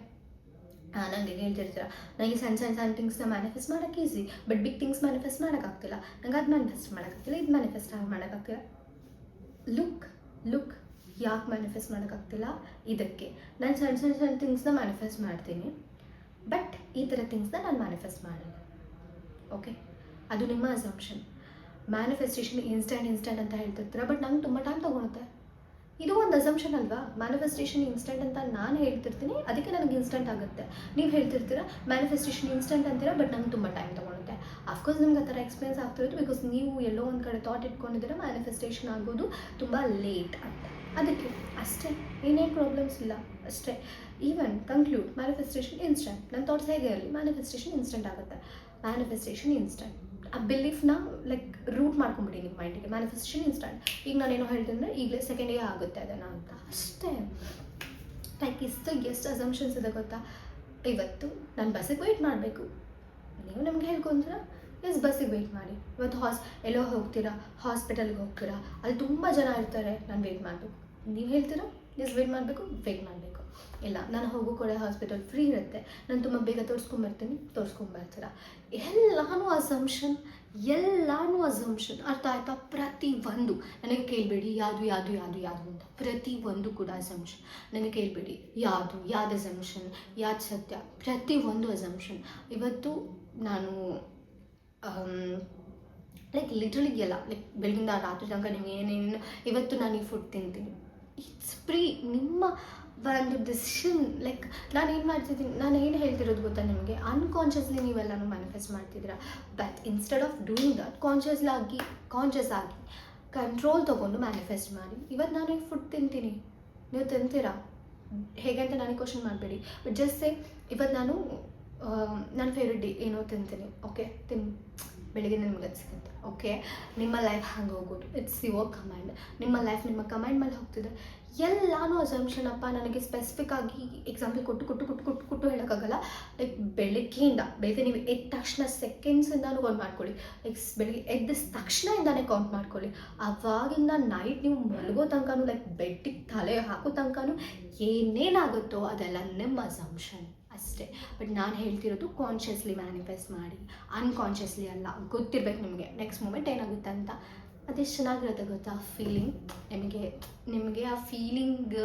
ನನಗೆ ಹೇಳ್ತಿರ್ತೀರ ನನಗೆ ಸಣ್ಣ ಸಣ್ಣ ಸಣ್ಣ ಥಿಂಗ್ಸ್ನ ಮ್ಯಾನಿಫೆಸ್ಟ್ ಮಾಡೋಕ್ಕೆ easy but big things manifest ಮಾಡೋಕ್ಕಾಗ್ತಿಲ್ಲ. ನಂಗೆ ಅದು ಮ್ಯಾನಿಫೆಸ್ಟ್ ಮಾಡೋಕ್ಕಾಗ್ತಿಲ್ಲ, ಇದು ಮ್ಯಾನಿಫೆಸ್ಟ್ ಮಾಡೋಕ್ಕಾಗ್ತಿಲ್ಲ. ಲುಕ್ ಲುಕ್ ಯಾಕೆ ಮ್ಯಾನಿಫೆಸ್ಟ್ ಮಾಡೋಕ್ಕಾಗ್ತಿಲ್ಲ? ಇದಕ್ಕೆ. ನಾನು ಸಣ್ಣ ಸಣ್ಣ ಸಣ್ಣ ಥಿಂಗ್ಸ್ನ ಮ್ಯಾನಿಫೆಸ್ಟ್ ಮಾಡ್ತೀನಿ ಬಟ್ ಈ ಥರ ಥಿಂಗ್ಸ್ನ ನಾನು ಮ್ಯಾನಿಫೆಸ್ಟ್ ಮಾಡಲ್ಲ. ಓಕೆ ಅದು ನಿಮ್ಮ ಅಸಂಪ್ಷನ್ ಮ್ಯಾನಿಫೆಸ್ಟೇಷನ್ ಇನ್ಸ್ಟಂಟ್ ಇನ್ಸ್ಟಂಟ್ ಅಂತ ಹೇಳ್ತಿರ್ತೀರ ಬಟ್ ನಂಗೆ ತುಂಬ ಟೈಮ್ ತೊಗೊಳುತ್ತೆ. ಇದು ಒಂದು ಅಸಂಪ್ಷನ್ ಅಲ್ವಾ? ಮ್ಯಾನಿಫೆಸ್ಟೇಷನ್ ಇನ್ಸ್ಟೆಂಟ್ ಅಂತ ನಾನು ಹೇಳ್ತಿರ್ತೀನಿ, ಅದಕ್ಕೆ ನನಗೆ ಇನ್ಸ್ಟೆಂಟ್ ಆಗುತ್ತೆ. ನೀವು ಹೇಳ್ತಿರ್ತೀರ ಮ್ಯಾನಿಫೆಸ್ಟೇಷನ್ ಇನ್ಸ್ಟೆಂಟ್ ಅಂತೀರ ಬಟ್ ನಂಗೆ ತುಂಬ ಟೈಮ್ ತೊಗೊಳುತ್ತೆ. ಅಫ್ಕೋರ್ಸ್ ನಿಮ್ಗೆ ಆ ಥರ ಎಕ್ಸ್ಪೀರಿಯನ್ಸ್ ಆಗ್ತಿರೋದು ಬಿಕಾಸ್ ನೀವು ಎಲ್ಲೋ ಒಂದು ಕಡೆ ಥಾಟ್ ಇಟ್ಕೊಂಡಿದ್ದೀರ ಮ್ಯಾನಿಫೆಸ್ಟೇಷನ್ ಆಗೋದು ತುಂಬ ಲೇಟ್ ಅಂತ. ಅದಕ್ಕೆ ಅಷ್ಟೇ, ಏನೇನು ಪ್ರಾಬ್ಲಮ್ಸ್ ಇಲ್ಲ. ಅಷ್ಟೇ. ಈವನ್ ಕನ್ಕ್ಲೂಡ್ ಮ್ಯಾನಿಫೆಸ್ಟೇಷನ್ ಇನ್ಸ್ಟೆಂಟ್ ನನ್ನ ಥಾಟ್ಸ್ ಹೇಗೆ ಇರಲಿ ಮ್ಯಾನಿಫೆಸ್ಟೇಷನ್ ಇನ್ಸ್ಟೆಂಟ್ ಆಗುತ್ತೆ. ಮ್ಯಾನಿಫೆಸ್ಟೇಷನ್ ಇನ್ಸ್ಟೆಂಟ್ ಆ ಬಿಲೀಫ್ನ ಲೈಕ್ ರೂಟ್ ಮಾಡ್ಕೊಂಬಿಡಿ ನಿಮ್ಮ ಮೈಂಡಿಗೆ ಮ್ಯಾನಿಫೆಸ್ಟೇಷನ್ ಇನ್ಸ್ಟೆಂಟ್ ಈಗ ನಾನೇನೋ ಹೇಳ್ತೀನಿ ಈಗಲೇ ಸೆಕೆಂಡಿಗೆ ಆಗುತ್ತೆ ಅದನ್ನು ಅಂತ. ಅಷ್ಟೇ. ಲೈಕ್ ಇಷ್ಟು, ಎಷ್ಟು ಅಸಂಪ್ಷನ್ಸ್ ಇದೆ ಗೊತ್ತಾ? ಇವತ್ತು ನಾನು ಬಸ್ಸಿಗೆ ವೆಯ್ಟ್ ಮಾಡಬೇಕು. ನೀವು ನಮ್ಗೆ ಹೇಳ್ಕೊಂತೀರ ಎಸ್, ಬಸ್ಸಿಗೆ ವೆಯ್ಟ್ ಮಾಡಿ. ಇವತ್ತು ಹಾಸ್ ಎಲ್ಲೋ ಹೋಗ್ತೀರಾ? ಹಾಸ್ಪಿಟಲ್ಗೆ ಹೋಗ್ತೀರಾ? ಅಲ್ಲಿ ತುಂಬ ಜನ ಇರ್ತಾರೆ. ನಾನು ವೆಯ್ಟ್ ಮಾಡಬೇಕು. ನೀವು ಹೇಳ್ತೀರಾ? ಎಸ್ ವೆಯ್ಟ್ ಮಾಡಬೇಕು. ವೆಯ್ಟ್ ಮಾಡಬೇಕು. ಇಲ್ಲ, ನಾನು ಹೋಗೋ ಕಡೆ ಹಾಸ್ಪಿಟಲ್ ಫ್ರೀ ಇರುತ್ತೆ. ನಾನು ತುಂಬ ಬೇಗ ತೋರಿಸ್ಕೊಂಬರ್ತೀನಿ, ತೋರಿಸ್ಕೊಂಬರ್ತೀರ? ಎಲ್ಲಾನು ಅಸಂಪ್ಷನ್ ಎಲ್ಲಾನು ಅಸಂಪ್ಷನ್ ಅರ್ಥ ಆಯ್ತಾ? ಪ್ರತಿ ಒಂದು. ನನಗೆ ಕೇಳಬೇಡಿ, ಯಾವುದು ಯಾವುದು ಯಾವುದು ಯಾವುದು ಅಂತ. ಪ್ರತಿ ಒಂದು ಕೂಡ ಅಸಂಪ್ಷನ್ ನನಗೆ ಕೇಳಬೇಡಿ, ಯಾವುದು, ಯಾವ್ದು ಅಸಂಪ್ಷನ್ ಯಾವ್ದು ಸತ್ಯ? ಪ್ರತಿ ಒಂದು ಅಸಂಪ್ಷನ್ ಇವತ್ತು ನಾನು ಲೈಕ್ ಲಿಟ್ರಲಿ ಎಲ್ಲ ಲೈಕ್ ಬೆಳಗಿಂದ ರಾತ್ರಿ ತನಕ ನಿಮ್ಗೆ ಏನೇನು, ಇವತ್ತು ನಾನು ಈ ಫುಡ್ ತಿಂತೀನಿ. ಇಟ್ಸ್ ಫ್ರೀ ನಿಮ್ಮ ಒಂದು ಡಿಸಿಷನ್ ಲೈಕ್ ನಾನು ಏನು ಮಾಡ್ತಿದ್ದೀನಿ, ನಾನು ಏನು ಹೇಳ್ತಿರೋದು ಗೊತ್ತಾ ನಿಮಗೆ? ಅನ್ಕಾನ್ಷಿಯಸ್ಲಿ ನೀವೆಲ್ಲನೂ ಮ್ಯಾನಿಫೆಸ್ಟ್ ಮಾಡ್ತಿದ್ದೀರಾ. But instead of doing that consciously ಆಗಿ ಕಾನ್ಷಿಯಸ್ ಆಗಿ ಕಂಟ್ರೋಲ್ ತೊಗೊಂಡು ಮ್ಯಾನಿಫೆಸ್ಟ್ ಮಾಡಿ. ಇವತ್ತು ನಾನು ಫುಡ್ ತಿಂತೀನಿ? ನೀವು ತಿಂತೀರಾ? ಹೇಗೆ ಅಂತ ನನಗೆ ಕ್ವಶನ್ ಮಾಡಬೇಡಿ. ಬಟ್ ಜಸ್ಟ್ ಸೇ ಇವತ್ತು ನಾನು ನನ್ನ ಫೇವ್ರೆಟ್ ಡಿ ಏನೋ ತಿಂತೀನಿ. ಓಕೆ ತಿನ್ ಬೆಳಿಗ್ಗೆ ನಿಮ್ಗೆ ಸಿಗುತ್ತೆ. ಓಕೆ ನಿಮ್ಮ ಲೈಫ್ ಹಂಗೆ ಹೋಗೋದು ಇಟ್ಸ್ ಯುವರ್ ಕಮಾಂಡ್ ನಿಮ್ಮ ಲೈಫ್ ನಿಮ್ಮ ಕಮಾಂಡ್ ಮೇಲೆ ಹೋಗ್ತಿದೆ. ಎಲ್ಲಾನು ಅಸಂಪ್ಷನ್ ಅಪ್ಪ, ನನಗೆ ಸ್ಪೆಸಿಫಿಕ್ ಆಗಿ ಎಕ್ಸಾಂಪಲ್ ಕೊಟ್ಟು ಕೊಟ್ಟು ಕೊಟ್ಟು ಕೊಟ್ಟು ಕೊಟ್ಟು ಹೇಳೋಕ್ಕಾಗಲ್ಲ. ಲೈಕ್ ಬೆಳಗ್ಗೆಯಿಂದ, ಬೆಳಗ್ಗೆ ನೀವು ಎದ್ದ ತಕ್ಷಣ ಸೆಕೆಂಡ್ಸಿಂದನೂ ಕೌಂಟ್ ಮಾಡ್ಕೊಳ್ಳಿ. ಲೈಕ್ ಬೆಳಿಗ್ಗೆ ಎದ್ದ ತಕ್ಷಣದಿಂದಾನೇ ಕೌಂಟ್ ಮಾಡ್ಕೊಳ್ಳಿ. ಅವಾಗಿಂದ ನೈಟ್ ನೀವು ಮಲಗೋ ತನಕನೂ ಲೈಕ್ ಬೆಡ್ಡಿಗೆ ತಲೆ ಹಾಕೋ ತನಕನೂ ಏನೇನಾಗುತ್ತೋ ಅದೆಲ್ಲ ನಿಮ್ಮ ಅಸಂಪ್ಷನ್ ಅಷ್ಟೇ. ಬಟ್ ನಾನು ಹೇಳ್ತಿರೋದು ಕಾನ್ಷಿಯಸ್ಲಿ ಮ್ಯಾನಿಫೆಸ್ಟ್ ಮಾಡಿ. ಅನ್ಕಾನ್ಷಿಯಸ್ಲಿ ಅಲ್ಲ, ಗೊತ್ತಿರ್ಬೇಕು ನಿಮಗೆ. ನೆಕ್ಸ್ಟ್ ಮೂಮೆಂಟ್ ಏನಾಗುತ್ತೆ ಅಂತ? ಅದೆಷ್ಟು ಚೆನ್ನಾಗಿರುತ್ತೆ ಗೊತ್ತಾ? ಫೀಲಿಂಗ್ ನಿಮಗೆ ನಿಮಗೆ ಆ ಫೀಲಿಂಗ್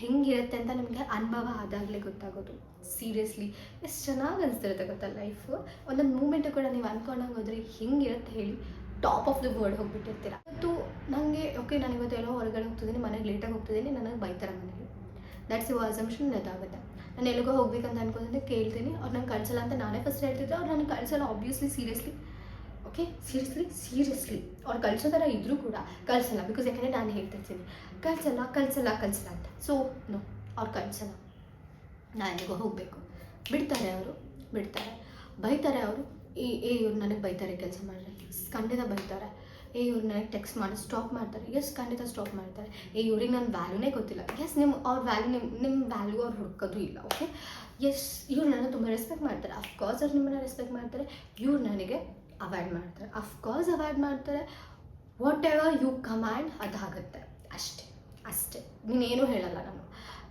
ಹೆಂಗಿರುತ್ತೆ ಅಂತ ನಿಮಗೆ ಅನುಭವ ಆದಾಗಲೇ ಗೊತ್ತಾಗೋದು. ಸೀರಿಯಸ್ಲಿ ಎಷ್ಟು ಚೆನ್ನಾಗಿ ಅನಿಸ್ತಿರುತ್ತೆ ಗೊತ್ತಾ ಲೈಫು ಒಂದೊಂದು ಮೂಮೆಂಟು ಕೂಡ ನೀವು ಅನ್ಕೊಂಡಂಗೆ ಹೋದರೆ ಹೆಂಗಿರುತ್ತೆ ಹೇಳಿ ಟಾಪ್ ಆಫ್ ದ ವರ್ಲ್ಡ್ ಹೋಗ್ಬಿಟ್ಟಿರ್ತೀರ. ಮತ್ತು ನನಗೆ ಓಕೆ ನಾನು ಇವತ್ತು ಎಲ್ಲೋ ಹೊರಗಡೆ ಹೋಗ್ತಿದ್ದೀನಿ, ಮನೆಗೆ ಲೇಟಾಗಿ ಹೋಗ್ತಿದ್ದೀನಿ, ನನಗೆ ಬೈತಾರೆ ಮನೇಲಿ. ದಟ್ಸ್ ಯು ಅಸಂಪ್ಷನ್ ಇದಾಗುತ್ತೆ ನಾನು ಎಲ್ಲಿಗೋ ಹೋಗ್ಬೇಕಂತ ಅನ್ಕೊಂಡಿದ್ದೆ, ಕೇಳ್ತೀನಿ. ಅವ್ರು ನಂಗೆ ಕಳ್ಸಲ್ಲ ಅಂತ ನಾನೇ ಫಸ್ಟ್ ಹೇಳ್ತಿದ್ದೆ. ಅವ್ರು ನನಗೆ ಕಳ್ಸಲ್ಲ obviously seriously okay seriously seriously ಅವ್ರು ಕಳ್ಸೋ ಥರ ಇದ್ದರೂ ಕೂಡ ಕಳ್ಸಲ್ಲ. ಬಿಕಾಸ್ ಯಾಕಂದರೆ ನಾನು ಹೇಳ್ತಿರ್ತೀನಿ, ಕಳ್ಸಲ್ಲ ಕಳ್ಸಲ್ಲ ಕಳ್ಸಲ್ಲ ಅಂತ. ಸೊ ನೋ ಅವ್ರು ಕಳ್ಸಲ್ಲ. ನಾನು ಎಲ್ಲಿಗೋ ಹೋಗಬೇಕು. ಬಿಡ್ತಾರೆ ಅವರು, ಬಿಡ್ತಾರೆ. ಬೈತಾರೆ ಅವರು. ಈ ಏ ಇವ್ರು ನನಗೆ ಬೈತಾರೆ ಕೆಲಸ ಮಾಡಿದ್ರೆ ಖಂಡಿತ ಬೈತಾರೆ. ಏ ಇವ್ರು ನನಗೆ ಟೆಕ್ಸ್ಟ್ ಮಾಡಿ ಸ್ಟಾಪ್ ಮಾಡ್ತಾರೆ. ಎಸ್ ಖಂಡಿತ ಸ್ಟಾಪ್ ಮಾಡ್ತಾರೆ. ಏ, ಇವ್ರಿಗೆ ನನ್ನ ವ್ಯಾಲ್ಯೂನೇ ಗೊತ್ತಿಲ್ಲ. ಎಸ್ ನಿಮ್ಮ ಅವ್ರ ವ್ಯಾಲ್ಯೂ ನಿಮ್ಮ ನಿಮ್ಮ ವ್ಯಾಲ್ಯೂ ಅವ್ರು ಹುಡ್ಕೋದು ಇಲ್ಲ ಓಕೆ ಎಸ್ ಇವ್ರು ನನ್ನ ತುಂಬ ರೆಸ್ಪೆಕ್ಟ್ ಮಾಡ್ತಾರೆ. ಅಫ್ಕೋರ್ಸ್ ಅವ್ರು ನಿಮ್ಮನ್ನ ರೆಸ್ಪೆಕ್ಟ್ ಮಾಡ್ತಾರೆ. ಇವ್ರು ನನಗೆ ಅವಾಯ್ಡ್ ಮಾಡ್ತಾರೆ. ಅಫ್ಕೋರ್ಸ್ ಅವಾಯ್ಡ್ ಮಾಡ್ತಾರೆ. ವಾಟ್ ಎವರ್ ಯು ಕಮ್ಯಾಂಡ್ ಅದಾಗುತ್ತೆ ಅಷ್ಟೇ ಅಷ್ಟೇ. ನೀನೇನು ಹೇಳಲ್ಲ ನಾನು.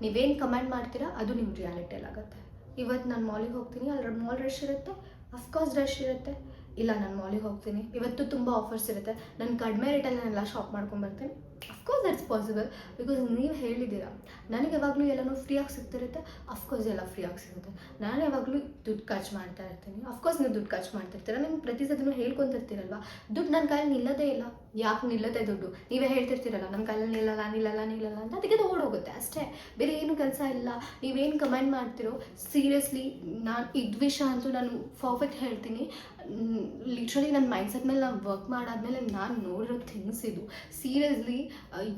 ನೀವೇನು ಕಮ್ಯಾಂಡ್ ಮಾಡ್ತೀರಾ, ಅದು ನಿಮ್ಮ ರಿಯಾಲಿಟಿಯಲ್ಲಿ ಆಗುತ್ತೆ. ಇವತ್ತು ನಾನು ಮಾಲಿಗೆ ಹೋಗ್ತೀನಿ, ಅಲ್ಲಿ ಮಾಲ್ ರಶ್ ಇರುತ್ತೆ ಅಫ್ಕೋರ್ಸ್ ರಶ್ ಇರುತ್ತೆ. ಇಲ್ಲ, ನಾನು ಮಾಲಿಗೆ ಹೋಗ್ತೀನಿ. ಇವತ್ತು ತುಂಬ ಆಫರ್ಸ್ ಇರುತ್ತೆ. ನಾನು ಕಡಿಮೆ ರೇಟಲ್ಲಿ ನಾನೆಲ್ಲ ಶಾಪ್ ಮಾಡ್ಕೊಂಡು ಬರ್ತೀನಿ. ಅಫ್ಕೋರ್ಸ್ ದಟ್ಸ್ ಪಾಸಿಬಲ್ ಬಿಕಾಸ್ ನೀವು ಹೇಳಿದ್ದೀರಾ, ನನಗೆ ಯಾವಾಗಲೂ ಎಲ್ಲನೂ ಫ್ರೀಯಾಗಿ ಸಿಗ್ತಿರುತ್ತೆ. ಅಫ್ಕೋರ್ಸ್ ಎಲ್ಲ ಫ್ರೀಯಾಗಿ ಸಿಗುತ್ತೆ. ನಾನು ಯಾವಾಗಲೂ ದುಡ್ಡು ಖರ್ಚು ಮಾಡ್ತಾ ಇರ್ತೀನಿ. ಅಫ್ಕೋರ್ಸ್ ನೀವು ದುಡ್ಡು ಖರ್ಚು ಮಾಡ್ತಿರ್ತೀರ ನಿಮ್ಗೆ ಪ್ರತಿ ಸದನೂ ಹೇಳ್ಕೊತಿರ್ತೀರಲ್ವ? ದುಡ್ಡು ನನ್ನ ಕೈಯಲ್ಲಿ ನಿಲ್ಲದೇ ಇಲ್ಲ. ಯಾಕೆ ನಿಲ್ಲದೆ ದುಡ್ಡು? ನೀವೇ ಹೇಳ್ತಿರ್ತೀರಲ್ಲ ನನ್ನ ಕೈಯಲ್ಲಿ ನಿಲ್ಲಲ್ಲ ನಿಲ್ಲಲ್ಲ ನಿಲ್ಲಲ್ಲ ಅಂತ ಅದಕ್ಕೆ ಅದು ಓಡೋಗುತ್ತೆ ಅಷ್ಟೇ. ಬೇರೆ ಏನು ಕೆಲಸ ಇಲ್ಲ. ನೀವೇನು ಕಮೆಂಟ್ ಮಾಡ್ತಿರೋ? ಸೀರಿಯಸ್ಲಿ ನಾನು ಇದು ಅಂತೂ ನಾನು ಪರ್ಫೆಕ್ಟ್ ಹೇಳ್ತೀನಿ. ಲಿಟ್ರಲಿ ನನ್ನ ಮೈಂಡ್ಸೆಟ್ ಮೇಲೆ ನಾನು ವರ್ಕ್ ಮಾಡಾದ್ಮೇಲೆ ನಾನು ನೋಡಿರೋ ಥಿಂಗ್ಸ್ ಇದು ಸೀರಿಯಸ್ಲಿ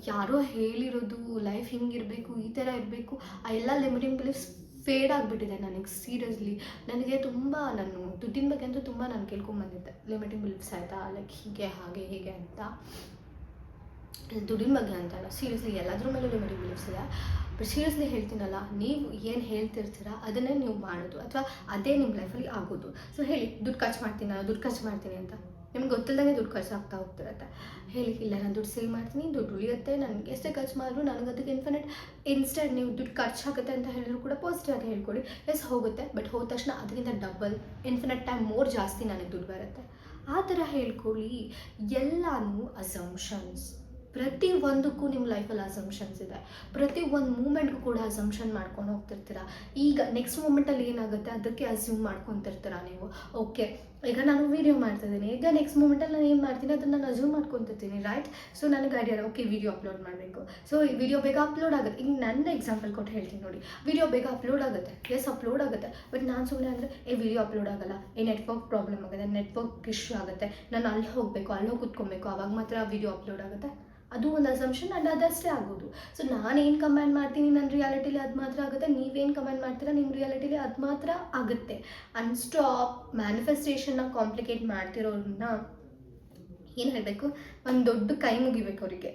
ಯಾರೋ ಹೇಳಿರೋದು ಲೈಫ್ ಹಿಂಗಿರಬೇಕು, ಈ ಥರ ಇರಬೇಕು, ಆ ಎಲ್ಲ ಲಿಮಿಟಿಂಗ್ ಬಿಲೀಫ್ಸ್ ಫೇಡ್ ಆಗಿಬಿಟ್ಟಿದೆ ನನಗೆ ಸೀರಿಯಸ್ಲಿ ನನಗೆ ತುಂಬ ನಾನು ದುಡ್ಡಿನ ಬಗ್ಗೆ ಅಂತೂ ತುಂಬ ನಾನು ಕೇಳ್ಕೊಂಬಂದಿದ್ದೆ ಲಿಮಿಟಿಂಗ್ ಬಿಲೀಫ್ಸ್ ಆಯಿತಾ? ಲೈಕ್ ಹೀಗೆ, ಹಾಗೆ, ಹೀಗೆ ಅಂತ. ದುಡ್ಡಿನ ಬಗ್ಗೆ ಅಂತಲ್ಲ ಸೀರಿಯಸ್ಲಿ ಎಲ್ಲದ್ರ ಮೇಲೂ ಲಿಮಿಟಿಂಗ್ ಬಿಲೀಫ್ಸ್ ಇದೆ. ಸೀರಿಯಸ್ಲಿ ಹೇಳ್ತೀನಲ್ಲ, ನೀವು ಏನು ಹೇಳ್ತಿರ್ತೀರ ಅದನ್ನೇ ನೀವು ಮಾಡೋದು ಅಥವಾ ಅದೇ ನಿಮ್ಮ ಲೈಫಲ್ಲಿ ಆಗೋದು. ಸೊ ಹೇಳಿ, ದುಡ್ಡು ಖರ್ಚು ಮಾಡ್ತೀನಿ ನಾನು ದುಡ್ಡು ಖರ್ಚು ಮಾಡ್ತೀನಿ ಅಂತ? ನಿಮ್ಗೆ ಗೊತ್ತಿಲ್ಲದಂಗೆ ದುಡ್ಡು ಖರ್ಚು ಆಗ್ತಾ ಹೋಗ್ತಿರತ್ತೆ. ಹೇಳಿ ಇಲ್ಲ ನಾನು ದುಡ್ಡು ಸೇವ್ ಮಾಡ್ತೀನಿ, ದುಡ್ಡು ಉಳಿಯುತ್ತೆ, ನನಗೆ ಎಷ್ಟೇ ಖರ್ಚು ಮಾಡಿದ್ರು ನನಗೆ ಅದಕ್ಕೆ ಇನ್ಫಿನಿಟ್ ಇನ್ಸ್ಟೆಂಟ್ ನೀವು ದುಡ್ಡು ಖರ್ಚಾಗುತ್ತೆ ಅಂತ ಹೇಳಿದ್ರು ಕೂಡ ಪಾಸಿಟಿವ್ ಆಗಿ ಹೇಳ್ಕೊಡಿ. ಎಸ್ ಹೋಗುತ್ತೆ ಬಟ್ ಹೋದ ತಕ್ಷಣ ಅದರಿಂದ ಡಬಲ್ ಇನ್ಫಿನಿಟ್ ಟೈಮ್ ಮೋರ್ ಜಾಸ್ತಿ ನನಗೆ ದುಡ್ಡು ಬರುತ್ತೆ. ಆ ಥರ ಹೇಳ್ಕೊಳ್ಳಿ ಎಲ್ಲನೂ ಅಸಂಪ್ಷನ್ಸ್ ಪ್ರತಿ ಒಂದಕ್ಕೂ ನಿಮ್ಮ ಲೈಫಲ್ಲಿ ಅಸಂಪ್ಷನ್ಸ್ ಇದೆ. ಪ್ರತಿ ಒಂದು ಮೂಮೆಂಟ್ಗೂ ಕೂಡ ಅಸಂಪ್ಷನ್ ಮಾಡ್ಕೊಂಡು ಹೋಗ್ತಿರ್ತೀರ. ಈಗ ನೆಕ್ಸ್ಟ್ ಮೂಮೆಂಟಲ್ಲಿ ಏನಾಗುತ್ತೆ? ಅದಕ್ಕೆ ಅಸ್ಯೂಮ್ ಮಾಡ್ಕೊತಿರ್ತೀರ ನೀವು. ಓಕೆ ಈಗ ನಾನು ವೀಡಿಯೋ ಮಾಡ್ತಿದ್ದೀನಿ ಈಗ ನೆಕ್ಸ್ಟ್ ಮೂಮೆಂಟಲ್ಲಿ ನಾನು ಏನು ಮಾಡ್ತೀನಿ? ಅದನ್ನು ನಾನು ಅಸ್ಯೂಮ್ ಮಾಡ್ಕೊತಿರ್ತೀನಿ ರೈಟ್ ಸೊ ನನಗೆ ಐಡಿಯಾ ಓಕೆ ವಿಡಿಯೋ ಅಪ್ಲೋಡ್ ಮಾಡಬೇಕು. ಸೊ ಈ ವಿಡಿಯೋ ಬೇಗ ಅಪ್ಲೋಡ್ ಆಗುತ್ತೆ. ಈಗ ನನ್ನ ಎಕ್ಸಾಂಪಲ್ ಕೊಟ್ಟು ಹೇಳ್ತೀನಿ ನೋಡಿ. ವಿಡಿಯೋ ಬೇಗ ಅಪ್ಲೋಡ್ ಆಗುತ್ತೆ. ಎಸ್ ಅಪ್ಲೋಡ್ ಆಗುತ್ತೆ. ಬಟ್ ನಾನು ಸುಮ್ಮನೆ ಅಂದರೆ, ಏ ವಿಡಿಯೋ ಅಪ್ಲೋಡ್ ಆಗಲ್ಲ. ಏ ನೆಟ್ವರ್ಕ್ ಪ್ರಾಬ್ಲಮ್ ಆಗುತ್ತೆ ನೆಟ್ವರ್ಕ್ ಇಶ್ಯೂ ಆಗುತ್ತೆ. ನಾನು ಅಲ್ಲಿ ಹೋಗಬೇಕು, ಅಲ್ಲಿ ಹೋಗಿ ಕುತ್ಕೊಬೇಕು. ಆವಾಗ ಮಾತ್ರ ವಿಡಿಯೋ ಅಪ್ಲೋಡ್ ಆಗುತ್ತೆ. ಅದು ಒಂದು ಅಸಂಪ್ಷನ್ ಆ್ಯಂಡ್ ಅದಷ್ಟೇ ಆಗೋದು. ಸೊ ನಾನೇನು ಕಮ್ಯಾಂಡ್ ಮಾಡ್ತೀನಿ ನನ್ನ ರಿಯಾಲಿಟಿಲಿ ಅದು ಮಾತ್ರ ಆಗುತ್ತೆ, ನೀವೇನು ಕಮ್ಯಾಂಡ್ ಮಾಡ್ತೀರಾ ನಿಮ್ಮ ರಿಯಾಲಿಟಿಲಿ ಅದು ಮಾತ್ರ ಆಗುತ್ತೆ. ಅನ್ಸ್ಟಾಪ್ ಮ್ಯಾನಿಫೆಸ್ಟೇಷನ್ನ ಕಾಂಪ್ಲಿಕೇಟ್ ಮಾಡ್ತಿರೋರನ್ನ ಏನು ಹೇಳಬೇಕು? ಒಂದು ದೊಡ್ಡ ಕೈ ಮುಗಿಬೇಕು ಅವರಿಗೆ.